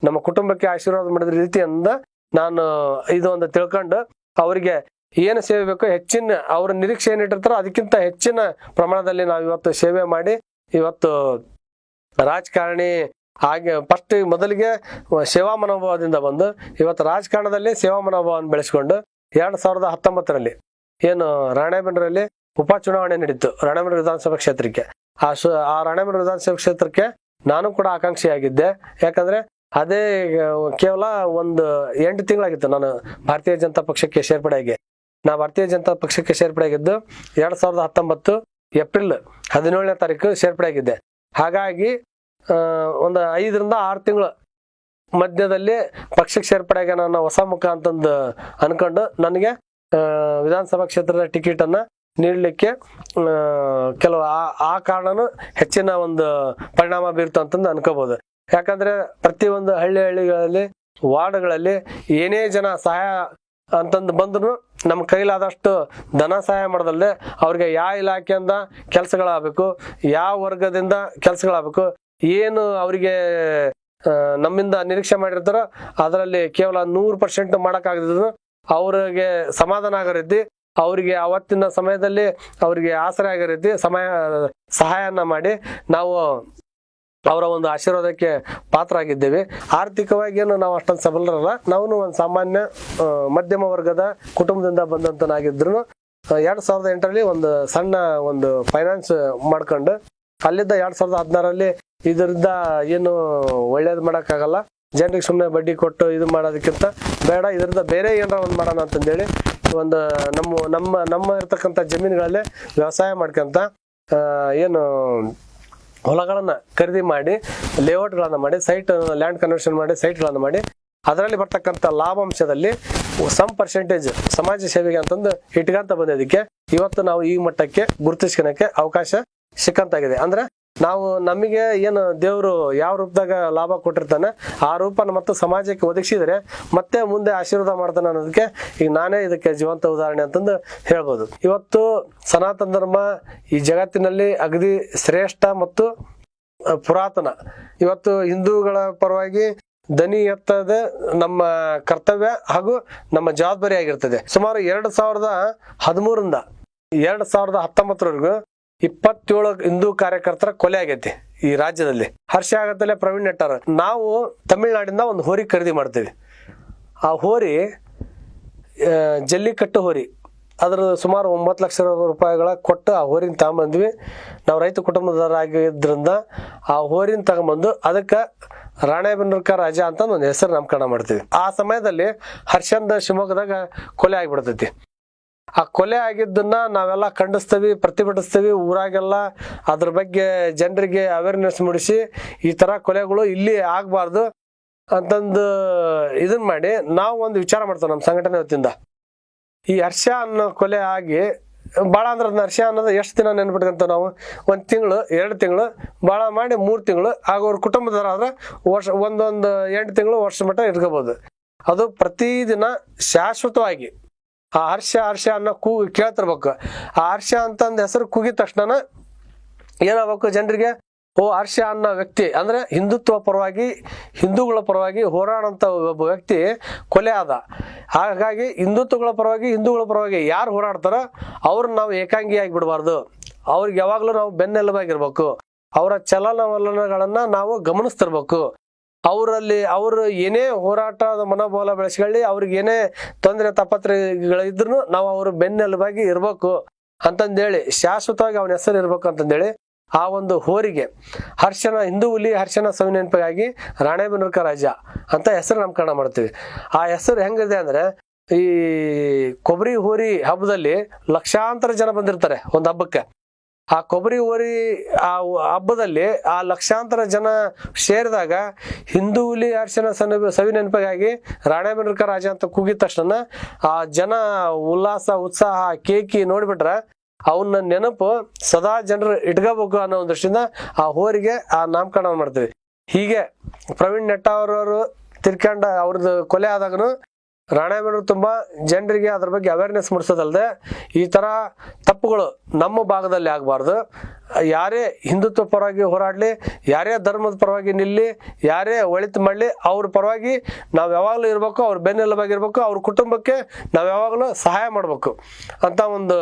ನಮ್ಮ ಕುಟುಂಬಕ್ಕೆ ಆಶೀರ್ವಾದ ಮಾಡಿದ ರೀತಿಯಿಂದ ನಾನು ಇದು ಒಂದು ತಿಳ್ಕೊಂಡು ಅವರಿಗೆ ಏನು ಸೇವೆ ಬೇಕೋ ಹೆಚ್ಚಿನ ಅವ್ರ ನಿರೀಕ್ಷೆ ಏನಿಟ್ಟಿರ್ತಾರೋ ಅದಕ್ಕಿಂತ ಹೆಚ್ಚಿನ ಪ್ರಮಾಣದಲ್ಲಿ ನಾವು ಇವತ್ತು ಸೇವೆ ಮಾಡಿ, ಇವತ್ತು ರಾಜಕಾರಣಿ ಹಾಗೆ ಫಸ್ಟ್ ಮೊದಲಿಗೆ ಸೇವಾ ಮನೋಭಾವದಿಂದ ಬಂದು ಇವತ್ತು ರಾಜಕಾರಣದಲ್ಲಿ ಸೇವಾ ಮನೋಭಾವವನ್ನು ಬೆಳೆಸ್ಕೊಂಡು ಎರಡು ಸಾವಿರದ ಹತ್ತೊಂಬತ್ತರಲ್ಲಿ ಏನು ರಾಣೆಬೆನ್ನೂರಲ್ಲಿ ಉಪಚುನಾವಣೆ ನಡೀತು ರಾಣೆಬೆನ್ನೂರು ವಿಧಾನಸಭಾ ಕ್ಷೇತ್ರಕ್ಕೆ. ಆ ಆ ರಾಣೆಬೆನ್ನೂರು ವಿಧಾನಸಭಾ ಕ್ಷೇತ್ರಕ್ಕೆ ನಾನು ಕೂಡ ಆಕಾಂಕ್ಷಿಯಾಗಿದ್ದೆ. ಯಾಕಂದ್ರೆ ಅದೇ ಕೇವಲ ಒಂದು ಎಂಟು ತಿಂಗಳಾಗಿತ್ತು ನಾನು ಭಾರತೀಯ ಜನತಾ ಪಕ್ಷಕ್ಕೆ ಸೇರ್ಪಡೆಯಾಗಿ. ನಾ ಭಾರತೀಯ ಜನತಾ ಪಕ್ಷಕ್ಕೆ ಸೇರ್ಪಡೆಯಾಗಿದ್ದು ಎರಡ್ ಸಾವಿರದ ಹತ್ತೊಂಬತ್ತು ಏಪ್ರಿಲ್ ಹದಿನೇಳನೇ ತಾರೀಕು ಸೇರ್ಪಡೆಯಾಗಿದ್ದೆ. ಹಾಗಾಗಿ ಒಂದು ಐದರಿಂದ ಆರು ತಿಂಗಳು ಮಧ್ಯದಲ್ಲಿ ಪಕ್ಷಕ್ಕೆ ಸೇರ್ಪಡೆಯಾಗ ನಾನು ಹೊಸ ಮುಖ ಅಂತಂದು ಅನ್ಕೊಂಡು ನನಗೆ ವಿಧಾನಸಭಾ ಕ್ಷೇತ್ರದ ಟಿಕೆಟ್ ಅನ್ನ ನೀಡಲಿಕ್ಕೆ ಕೆಲವು ಆ- ಆ ಕಾರಣನು ಹೆಚ್ಚಿನ ಒಂದು ಪರಿಣಾಮ ಬೀರ್ತು ಅಂತಂದು ಅನ್ಕೋಬಹುದು ಯಾಕಂದ್ರೆ ಪ್ರತಿಯೊಂದು ಹಳ್ಳಿ ಹಳ್ಳಿಗಳಲ್ಲಿ, ವಾರ್ಡ್ಗಳಲ್ಲಿ ಏನೇ ಜನ ಸಹಾಯ ಅಂತಂದು ಬಂದ್ರು ನಮ್ಮ ಕೈಲಾದಷ್ಟು ಧನ ಸಹಾಯ ಮಾಡೋದಲ್ಲದೆ ಅವ್ರಿಗೆ ಯಾವ ಇಲಾಖೆಯಿಂದ ಕೆಲಸಗಳಾಗಬೇಕು, ಯಾವ ವರ್ಗದಿಂದ ಕೆಲಸಗಳಾಗಬೇಕು, ಏನು ಅವರಿಗೆ ನಮ್ಮಿಂದ ನಿರೀಕ್ಷೆ ಮಾಡಿರ್ತಾರೋ ಅದರಲ್ಲಿ ಕೇವಲ ನೂರು ಪರ್ಸೆಂಟ್ ಮಾಡೋಕ್ಕಾಗದಿದ್ರು ಅವ್ರಿಗೆ ಸಮಾಧಾನ ಆಗೋ ರೀತಿ ಅವರಿಗೆ ಅವತ್ತಿನ ಸಮಯದಲ್ಲಿ ಅವರಿಗೆ ಆಸರೆ ಆಗೋ ರೀತಿ ಸಮಯ, ಸಹಾಯನ ಮಾಡಿ ನಾವು ಅವರ ಒಂದು ಆಶೀರ್ವಾದಕ್ಕೆ ಪಾತ್ರ ಆಗಿದ್ದೇವೆ ಆರ್ಥಿಕವಾಗಿ ಏನು ನಾವು ಅಷ್ಟೊಂದು ಸಬಲರಲ್ಲ. ನಾವು ಒಂದು ಸಾಮಾನ್ಯ ಮಧ್ಯಮ ವರ್ಗದ ಕುಟುಂಬದಿಂದ ಬಂದಂತನಾಗಿದ್ರು ಎರಡ್ ಸಾವಿರದ ಎಂಟರಲ್ಲಿ ಒಂದು ಸಣ್ಣ ಒಂದು ಫೈನಾನ್ಸ್ ಮಾಡ್ಕೊಂಡು, ಅಲ್ಲಿದ್ದ ಎರಡ್ ಸಾವಿರದ ಹದಿನಾರಲ್ಲಿ ಇದರಿಂದ ಏನು ಒಳ್ಳೇದು ಮಾಡೋಕ್ಕಾಗಲ್ಲ. ಜನರಿಗೆ ಸುಮ್ಮನೆ ಬಡ್ಡಿ ಕೊಟ್ಟು ಇದು ಮಾಡೋದಕ್ಕಿಂತ ಬೇಡ. ಇದರಿಂದ ಬೇರೆ ಏನಾರ ಒಂದು ಮಾಡೋಣ ಅಂತಂದೇಳಿ ಒಂದು ನಮ್ಮ ನಮ್ಮ ನಮ್ಮ ಇರ್ತಕ್ಕಂಥ ಜಮೀನುಗಳಲ್ಲೇ ವ್ಯವಸಾಯ ಮಾಡ್ಕೊಂತ ಏನು ಹೊಲಗಳನ್ನ ಖರೀದಿ ಮಾಡಿ ಲೇಔಟ್ಗಳನ್ನು ಮಾಡಿ ಸೈಟ್ ಲ್ಯಾಂಡ್ ಕನ್ವರ್ಷನ್ ಮಾಡಿ ಸೈಟ್ಗಳನ್ನು ಮಾಡಿ, ಅದರಲ್ಲಿ ಬರ್ತಕ್ಕಂಥ ಲಾಭಾಂಶದಲ್ಲಿ ಸಮ್ ಪರ್ಸೆಂಟೇಜ್ ಸಮಾಜ ಸೇವೆಗೆ ಅಂತಂದು ಇಟ್ಕೊಂತ ಬಂದಿದ್ದಕ್ಕೆ ಇವತ್ತು ನಾವು ಈ ಮಟ್ಟಕ್ಕೆ ಗುರುತಿಸ್ಕೊಳಕ್ಕೆ ಅವಕಾಶ ಸಿಕ್ಕಂತಾಗಿದೆ. ಅಂದ್ರೆ ನಾವು ನಮಗೆ ಏನು ದೇವರು ಯಾವ ರೂಪದಾಗ ಲಾಭ ಕೊಟ್ಟಿರ್ತಾನೆ, ಆ ರೂಪನ ಮತ್ತು ಸಮಾಜಕ್ಕೆ ಒದಗಿಸಿದರೆ ಮತ್ತೆ ಮುಂದೆ ಆಶೀರ್ವಾದ ಮಾಡ್ತಾನೆ ಅನ್ನೋದಕ್ಕೆ ಈಗ ನಾನೇ ಇದಕ್ಕೆ ಜೀವಂತ ಉದಾಹರಣೆ ಅಂತಂದು ಹೇಳ್ಬೋದು. ಇವತ್ತು ಸನಾತನ ಧರ್ಮ ಈ ಜಗತ್ತಿನಲ್ಲಿ ಅಗದಿ ಶ್ರೇಷ್ಠ ಮತ್ತು ಪುರಾತನ. ಇವತ್ತು ಹಿಂದೂಗಳ ಪರವಾಗಿ ದನಿ ಎತ್ತದ ನಮ್ಮ ಕರ್ತವ್ಯ ಹಾಗೂ ನಮ್ಮ ಜವಾಬ್ದಾರಿ ಆಗಿರ್ತದೆ. ಸುಮಾರು ಎರಡು ಸಾವಿರದ ಹದಿಮೂರಿಂದ ಎರಡು ಸಾವಿರದ ಹತ್ತೊಂಬತ್ತರವರೆಗೂ ಇಪ್ಪತ್ತೇಳು ಹಿಂದೂ ಕಾರ್ಯಕರ್ತರ ಕೊಲೆ ಆಗೈತಿ ಈ ರಾಜ್ಯದಲ್ಲಿ. ಹರ್ಷ ಆಗತ್ತಲೆ ಪ್ರವೀಣ್ ನೆಟ್ಟರ್. ನಾವು ತಮಿಳ್ನಾಡಿಂದ ಒಂದು ಹೋರಿ ಖರೀದಿ ಮಾಡ್ತೀವಿ. ಆ ಹೋರಿ ಜಲ್ಲಿಕಟ್ಟು ಹೋರಿ. ಅದರ ಸುಮಾರು ಒಂಬತ್ತು ಲಕ್ಷ ರೂಪಾಯಿಗಳ ಕೊಟ್ಟು ಆ ಹೋರಿನ ತಗೊಂಬಂದ್ವಿ. ನಾವು ರೈತ ಕುಟುಂಬದವರಾಗಿದ್ದರಿಂದ ಆ ಹೋರಿನ ತಗೊಂಬಂದು ಅದಕ್ಕೆ ರಾಣೆಬೆನ್ನೂರ್ಕ ರಾಜ ಅಂತ ಒಂದು ಹೆಸರು ನಾಮಕರಣ ಮಾಡ್ತೀವಿ. ಆ ಸಮಯದಲ್ಲಿ ಹರ್ಷಂದ ಶಿವಮೊಗ್ಗದಾಗ ಕೊಲೆ ಆಗಿಬಿಡ್ತೈತಿ. ಆ ಕೊಲೆ ಆಗಿದ್ದನ್ನ ನಾವೆಲ್ಲ ಖಂಡಿಸ್ತೀವಿ, ಪ್ರತಿಭಟಿಸ್ತೀವಿ, ಊರಾಗೆಲ್ಲ ಅದ್ರ ಬಗ್ಗೆ ಜನರಿಗೆ ಅವೇರ್ನೆಸ್ ಮೂಡಿಸಿ ಈ ತರ ಕೊಲೆಗಳು ಇಲ್ಲಿ ಆಗಬಾರ್ದು ಅಂತಂದು ಇದನ್ ಮಾಡಿ ನಾವು ಒಂದು ವಿಚಾರ ಮಾಡ್ತೇವೆ ನಮ್ಮ ಸಂಘಟನೆ ವತಿಯಿಂದ. ಈ ಹರ್ಷ ಅನ್ನೋ ಕೊಲೆ ಆಗಿ ಭಾಳ ಅಂದ್ರೆ ಅದನ್ನ ಹರ್ಷ ಅನ್ನೋದು ಎಷ್ಟು ದಿನ ನೆನ್ಪಿಟ್ಕಂತ ನಾವು? ಒಂದು ತಿಂಗಳು, ಎರಡು ತಿಂಗಳು ಭಾಳ ಮಾಡಿ ಮೂರು ತಿಂಗಳು ಆಗ ಅವ್ರ ಕುಟುಂಬದವರಾದ್ರೆ ವರ್ಷ, ಒಂದೊಂದು ಎಂಟು ತಿಂಗಳು ವರ್ಷ ಮಟ್ಟ ಇಟ್ಕೋಬೋದು. ಅದು ಪ್ರತಿದಿನ ಶಾಶ್ವತವಾಗಿ ಆ ಹರ್ಷ ಹರ್ಷ ಅನ್ನೋ ಕೂಗು ಕೇಳ್ತಿರ್ಬೇಕು. ಆ ಹರ್ಷ ಅಂತಂದ ಹೆಸರು ಕೂಗಿದ ತಕ್ಷಣ ಏನಾಗಬೇಕು ಜನರಿಗೆ? ಓ, ಹರ್ಷ ಅನ್ನೋ ವ್ಯಕ್ತಿ, ಅಂದ್ರೆ ಹಿಂದುತ್ವ ಪರವಾಗಿ, ಹಿಂದೂಗಳ ಪರವಾಗಿ ಹೋರಾಡೋಂಥ ಒಬ್ಬ ವ್ಯಕ್ತಿ ಕೊಲೆ ಆದ. ಹಾಗಾಗಿ ಹಿಂದುತ್ವಗಳ ಪರವಾಗಿ, ಹಿಂದೂಗಳ ಪರವಾಗಿ ಯಾರು ಹೋರಾಡ್ತಾರೋ? ಅವ್ರನ್ನ ನಾವು ಏಕಾಂಗಿಯಾಗಿ ಬಿಡಬಾರ್ದು. ಅವ್ರಿಗೆ ಯಾವಾಗಲೂ ನಾವು ಬೆನ್ನೆಲುಬಾಗಿರ್ಬೇಕು. ಅವರ ಚಲನವಲನಗಳನ್ನ ನಾವು ಗಮನಿಸ್ತಿರ್ಬೇಕು. ಅವರಲ್ಲಿ ಅವರು ಏನೇ ಹೋರಾಟದ ಮನೋಬಲ ಬೆಳೆಸ್ಕೊಳ್ಳಿ, ಅವ್ರಿಗೆ ಏನೇ ತೊಂದರೆ ತಾಪತ್ರೆಗಳಿದ್ರು ನಾವು ಅವ್ರ ಬೆನ್ನೆಲುಬಾಗಿ ಇರ್ಬೇಕು ಅಂತಂದೇಳಿ, ಶಾಶ್ವತವಾಗಿ ಅವನ ಹೆಸರು ಇರ್ಬೇಕು ಅಂತಂದೇಳಿ ಆ ಒಂದು ಹೋರಿಗೆ ಹರ್ಷನ, ಹಿಂದೂ ಹುಲಿ ಹರ್ಷನ ಸವಿನೆನಪಿಗಾಗಿ ರಾಣೇಬನೂರ್ಕ ರಾಜ ಅಂತ ಹೆಸರು ನಾಮಕರಣ ಮಾಡ್ತೀವಿ. ಆ ಹೆಸರು ಹೆಂಗಿದೆ ಅಂದ್ರೆ, ಈ ಕೊಬ್ಬರಿ ಹೋರಿ ಹಬ್ಬದಲ್ಲಿ ಲಕ್ಷಾಂತರ ಜನ ಬಂದಿರ್ತಾರೆ ಒಂದು ಹಬ್ಬಕ್ಕೆ. ಆ ಕೊಬ್ಬರಿ ಓರಿ ಆ ಹಬ್ಬದಲ್ಲಿ ಆ ಲಕ್ಷಾಂತರ ಜನ ಸೇರಿದಾಗ ಹಿಂದೂ ಹುಲಿ ಅರ್ಚನ ಸನ ಸವಿ ನೆನಪಿಗಾಗಿ ರಾಜ ಅಂತ ಕೂಗಿದ ತಕ್ಷಣ ಆ ಜನ ಉಲ್ಲಾಸ, ಉತ್ಸಾಹ, ಕೇಕಿ ನೋಡ್ಬಿಟ್ರೆ ಅವನ್ನ ನೆನಪು ಸದಾ ಜನರು ಇಟ್ಕೋಬೇಕು ಅನ್ನೋ ಒಂದು ದೃಷ್ಟಿಯಿಂದ ಆ ಹೋರಿಗೆ ಆ ನಾಮಕರಣ ಮಾಡ್ತೀವಿ. ಹೀಗೆ ಪ್ರವೀಣ್ ನೆಟ್ಟ ಅವರವರು ತಿರ್ಕೊಂಡ ಅವ್ರದ್ದು ಕೊಲೆ ಆದಾಗನು ರಾಣೆಬೆನ್ನೂರು ತುಂಬ ಜನರಿಗೆ ಅದ್ರ ಬಗ್ಗೆ ಅವೇರ್ನೆಸ್ ಮೂಡಿಸೋದಲ್ಲದೆ ಈ ತರ ತಪ್ಪುಗಳು ನಮ್ಮ ಭಾಗದಲ್ಲಿ ಆಗಬಾರ್ದು. ಯಾರೇ ಹಿಂದುತ್ವ ಪರವಾಗಿ ಹೋರಾಡಲಿ, ಯಾರೇ ಧರ್ಮದ ಪರವಾಗಿ ನಿಲ್ಲಿ, ಯಾರೇ ಒಳಿತು ಮಾಡಲಿ, ಅವ್ರ ಪರವಾಗಿ ನಾವು ಯಾವಾಗಲೂ ಇರಬೇಕು, ಅವ್ರ ಬೆನ್ನೆಲುಬಾಗಿರ್ಬೇಕು, ಅವ್ರ ಕುಟುಂಬಕ್ಕೆ ನಾವು ಯಾವಾಗಲೂ ಸಹಾಯ ಮಾಡಬೇಕು ಅಂತ ಒಂದು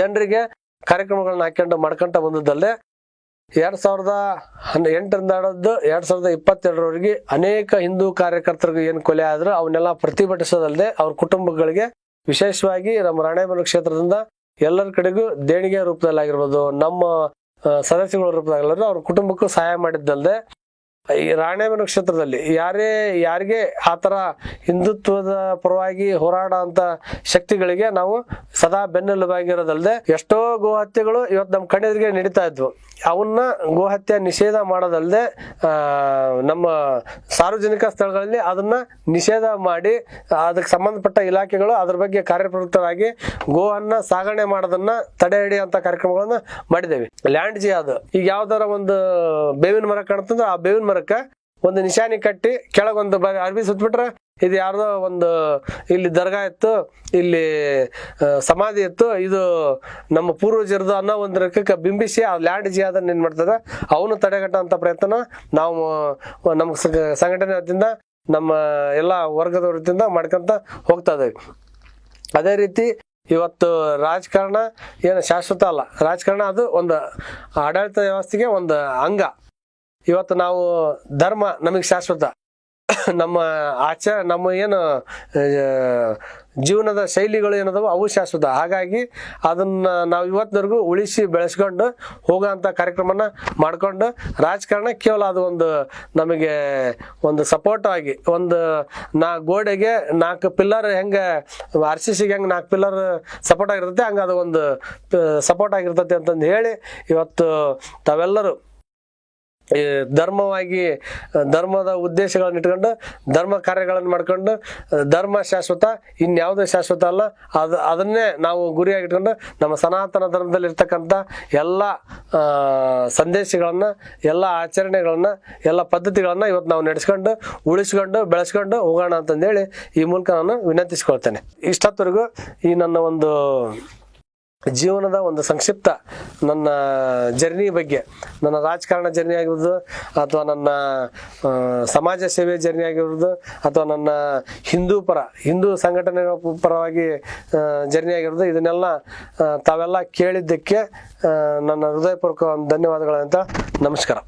ಜನರಿಗೆ ಕಾರ್ಯಕ್ರಮಗಳನ್ನ ಹಾಕೊಂಡು ಮಾಡ್ಕೊಂತ ಬಂದದ್ದಲ್ಲದೆ ಎರಡ್ ಸಾವಿರದ ಎಂಟರಿಂದ ಹಿಡಿದು ಎರಡ್ ಸಾವಿರದ ಇಪ್ಪತ್ತೆರಡರವರೆಗೆ ಅನೇಕ ಹಿಂದೂ ಕಾರ್ಯಕರ್ತರಿಗೆ ಏನು ಕೊಲೆ ಆದ್ರೆ ಅವನ್ನೆಲ್ಲ ಪ್ರತಿಭಟಿಸೋದಲ್ಲದೆ ಅವ್ರ ಕುಟುಂಬಗಳಿಗೆ ವಿಶೇಷವಾಗಿ ನಮ್ಮ ರಾಣೆಬೆನ್ನೂರು ಕ್ಷೇತ್ರದಿಂದ ಎಲ್ಲರ ಕಡೆಗೂ ದೇಣಿಗೆ ರೂಪದಲ್ಲಾಗಿರ್ಬೋದು, ನಮ್ಮ ಸದಸ್ಯಗಳ ರೂಪದಾಗಿರ್ಬೋದು ಅವ್ರ ಕುಟುಂಬಕ್ಕೂ ಸಹಾಯ ಮಾಡಿದ್ದಲ್ಲದೆ ಈ ರಾಣೇಮ ನಕ್ಷತ್ರದಲ್ಲಿ ಯಾರೇ, ಯಾರಿಗೆ ಆ ಥರ ಹಿಂದುತ್ವದ ಪರವಾಗಿ ಹೋರಾಡ ಅಂತ ಶಕ್ತಿಗಳಿಗೆ ನಾವು ಸದಾ ಬೆನ್ನೆಲುಬಾಗಿರೋದಲ್ಲದೆ ಎಷ್ಟೋ ಗೋ ಹತ್ಯೆಗಳು ಇವತ್ತು ನಮ್ಮ ಕಣ್ಣೆದುರಿಗೆ ನಡೀತಾ ಇದ್ವು. ಅವನ್ನ ಗೋಹತ್ಯೆ ನಿಷೇಧ ಮಾಡೋದಲ್ಲದೆ ನಮ್ಮ ಸಾರ್ವಜನಿಕ ಸ್ಥಳಗಳಲ್ಲಿ ಅದನ್ನ ನಿಷೇಧ ಮಾಡಿ, ಅದಕ್ಕೆ ಸಂಬಂಧಪಟ್ಟ ಇಲಾಖೆಗಳು ಅದ್ರ ಬಗ್ಗೆ ಕಾರ್ಯಪ್ರವೃತ್ತರಾಗಿ ಗೋವನ್ನ ಸಾಗಣೆ ಮಾಡೋದನ್ನ ತಡೆ ಹಿಡಿಯುವಂತ ಕಾರ್ಯಕ್ರಮಗಳನ್ನ ಮಾಡಿದ್ದೇವೆ. ಲ್ಯಾಂಡ್ ಜಿ ಅದು ಈಗ ಯಾವ್ದಾರ ಒಂದು ಬೇವಿನ ಮರ ಕಾಣುತ್ತಂದ್ರೆ ಆ ಬೇವಿನ ಮರಕ್ಕೆ ಒಂದು ನಿಶಾನಿ ಕಟ್ಟಿ ಕೆಳಗೊಂದು ಬ ಅರ್ಬಿ ಸುತ್ಬಿಟ್ರೆ ಇದು ಯಾರ್ದೋ ಒಂದು ಇಲ್ಲಿ ದರ್ಗಾ ಇತ್ತು, ಇಲ್ಲಿ ಸಮಾಧಿ ಇತ್ತು, ಇದು ನಮ್ಮ ಪೂರ್ವಜರದು ಅನ್ನೋ ಒಂದು ಲೆಕ್ಕಕ್ಕೆ ಬಿಂಬಿಸಿ ಆ ಲ್ಯಾಂಡ್ ಜಿ ಅದನ್ನ ಏನು ಮಾಡ್ತದೆ? ಅವನು ತಡೆಗಟ್ಟುವಂಥ ಪ್ರಯತ್ನ ನಾವು ನಮ್ಮ ಸಂಘ- ಸಂಘಟನೆ ವತಿಯಿಂದ, ನಮ್ಮ ಎಲ್ಲ ವರ್ಗದ ವೃತ್ತಿಯಿಂದ ಮಾಡ್ಕೊಂತ ಹೋಗ್ತಾ ಇದ್ದೀವಿ. ಅದೇ ರೀತಿ ಇವತ್ತು ರಾಜಕಾರಣ ಏನು ಶಾಶ್ವತ ಅಲ್ಲ. ರಾಜಕಾರಣ ಅದು ಒಂದು ಆಡಳಿತ ವ್ಯವಸ್ಥೆಗೆ ಒಂದು ಅಂಗ. ಇವತ್ತು ನಾವು ಧರ್ಮ ನಮಗೆ ಶಾಶ್ವತ. ನಮ್ಮ ಆಚಾರ ನಮ್ಮ ಏನು ಜೀವನದ ಶೈಲಿಗಳು ಏನದವು ಅವು ಶಾಶ್ವತ. ಹಾಗಾಗಿ ಅದನ್ನ ನಾವು ಇವತ್ತಿನವರೆಗೂ ಉಳಿಸಿ ಬೆಳೆಸ್ಕೊಂಡು ಹೋಗೋಂಥ ಕಾರ್ಯಕ್ರಮನ ಮಾಡ್ಕೊಂಡು ರಾಜಕಾರಣ ಕೇವಲ ಅದು ಒಂದು ನಮಗೆ ಒಂದು ಸಪೋರ್ಟ್ ಆಗಿ, ಒಂದು ನಾ ಗೋಡೆಗೆ ನಾಲ್ಕು ಪಿಲ್ಲರ್ ಹೆಂಗೆ ಆರ್ ಸಿ ಸಿಗೆ ಹೆಂಗೆ ನಾಲ್ಕು ಪಿಲ್ಲರ್ ಸಪೋರ್ಟ್ ಆಗಿರ್ತೈತೆ, ಹಂಗೆ ಅದು ಒಂದು ಸಪೋರ್ಟ್ ಆಗಿರ್ತೈತೆ ಅಂತಂದು ಹೇಳಿ ಇವತ್ತು ತಾವೆಲ್ಲರೂ ಧರ್ಮವಾಗಿ ಧರ್ಮದ ಉದ್ದೇಶಗಳನ್ನು ಇಟ್ಕೊಂಡು, ಧರ್ಮ ಕಾರ್ಯಗಳನ್ನು ಮಾಡ್ಕೊಂಡು ಧರ್ಮ ಶಾಶ್ವತ, ಇನ್ಯಾವುದೇ ಶಾಶ್ವತ ಅಲ್ಲ, ಅದು, ಅದನ್ನೇ ನಾವು ಗುರಿಯಾಗಿ ಇಟ್ಕೊಂಡು ನಮ್ಮ ಸನಾತನ ಧರ್ಮದಲ್ಲಿ ಇರ್ತಕ್ಕಂಥ ಎಲ್ಲ ಸಂದೇಶಗಳನ್ನು, ಎಲ್ಲ ಆಚರಣೆಗಳನ್ನ, ಎಲ್ಲ ಪದ್ಧತಿಗಳನ್ನ ಇವತ್ತು ನಾವು ನಡೆಸ್ಕೊಂಡು, ಉಳಿಸ್ಕೊಂಡು, ಬೆಳೆಸ್ಕೊಂಡು ಹೋಗೋಣ ಅಂತಂದೇಳಿ ಈ ಮೂಲಕ ನಾನು ವಿನಂತಿಸ್ಕೊಳ್ತೇನೆ. ಇಷ್ಟೊತ್ತವರೆಗೂ ಈ ನನ್ನ ಒಂದು ಜೀವನದ ಒಂದು ಸಂಕ್ಷಿಪ್ತ ನನ್ನ ಜರ್ನಿ ಬಗ್ಗೆ, ನನ್ನ ರಾಜಕಾರಣ ಜರ್ನಿ ಆಗಿರ್ಬೋದು, ಅಥವಾ ನನ್ನ ಸಮಾಜ ಸೇವೆ ಜರ್ನಿ ಆಗಿರ್ಬೋದು, ಅಥವಾ ನನ್ನ ಹಿಂದೂ ಪರ, ಹಿಂದೂ ಸಂಘಟನೆಗಳ ಪರವಾಗಿ ಜರ್ನಿ ಆಗಿರ್ಬೋದು, ಇದನ್ನೆಲ್ಲ ತಾವೆಲ್ಲ ಕೇಳಿದ್ದಕ್ಕೆ ನನ್ನ ಹೃದಯಪೂರ್ವಕ ಒಂದು ಧನ್ಯವಾದಗಳಂತ ನಮಸ್ಕಾರ.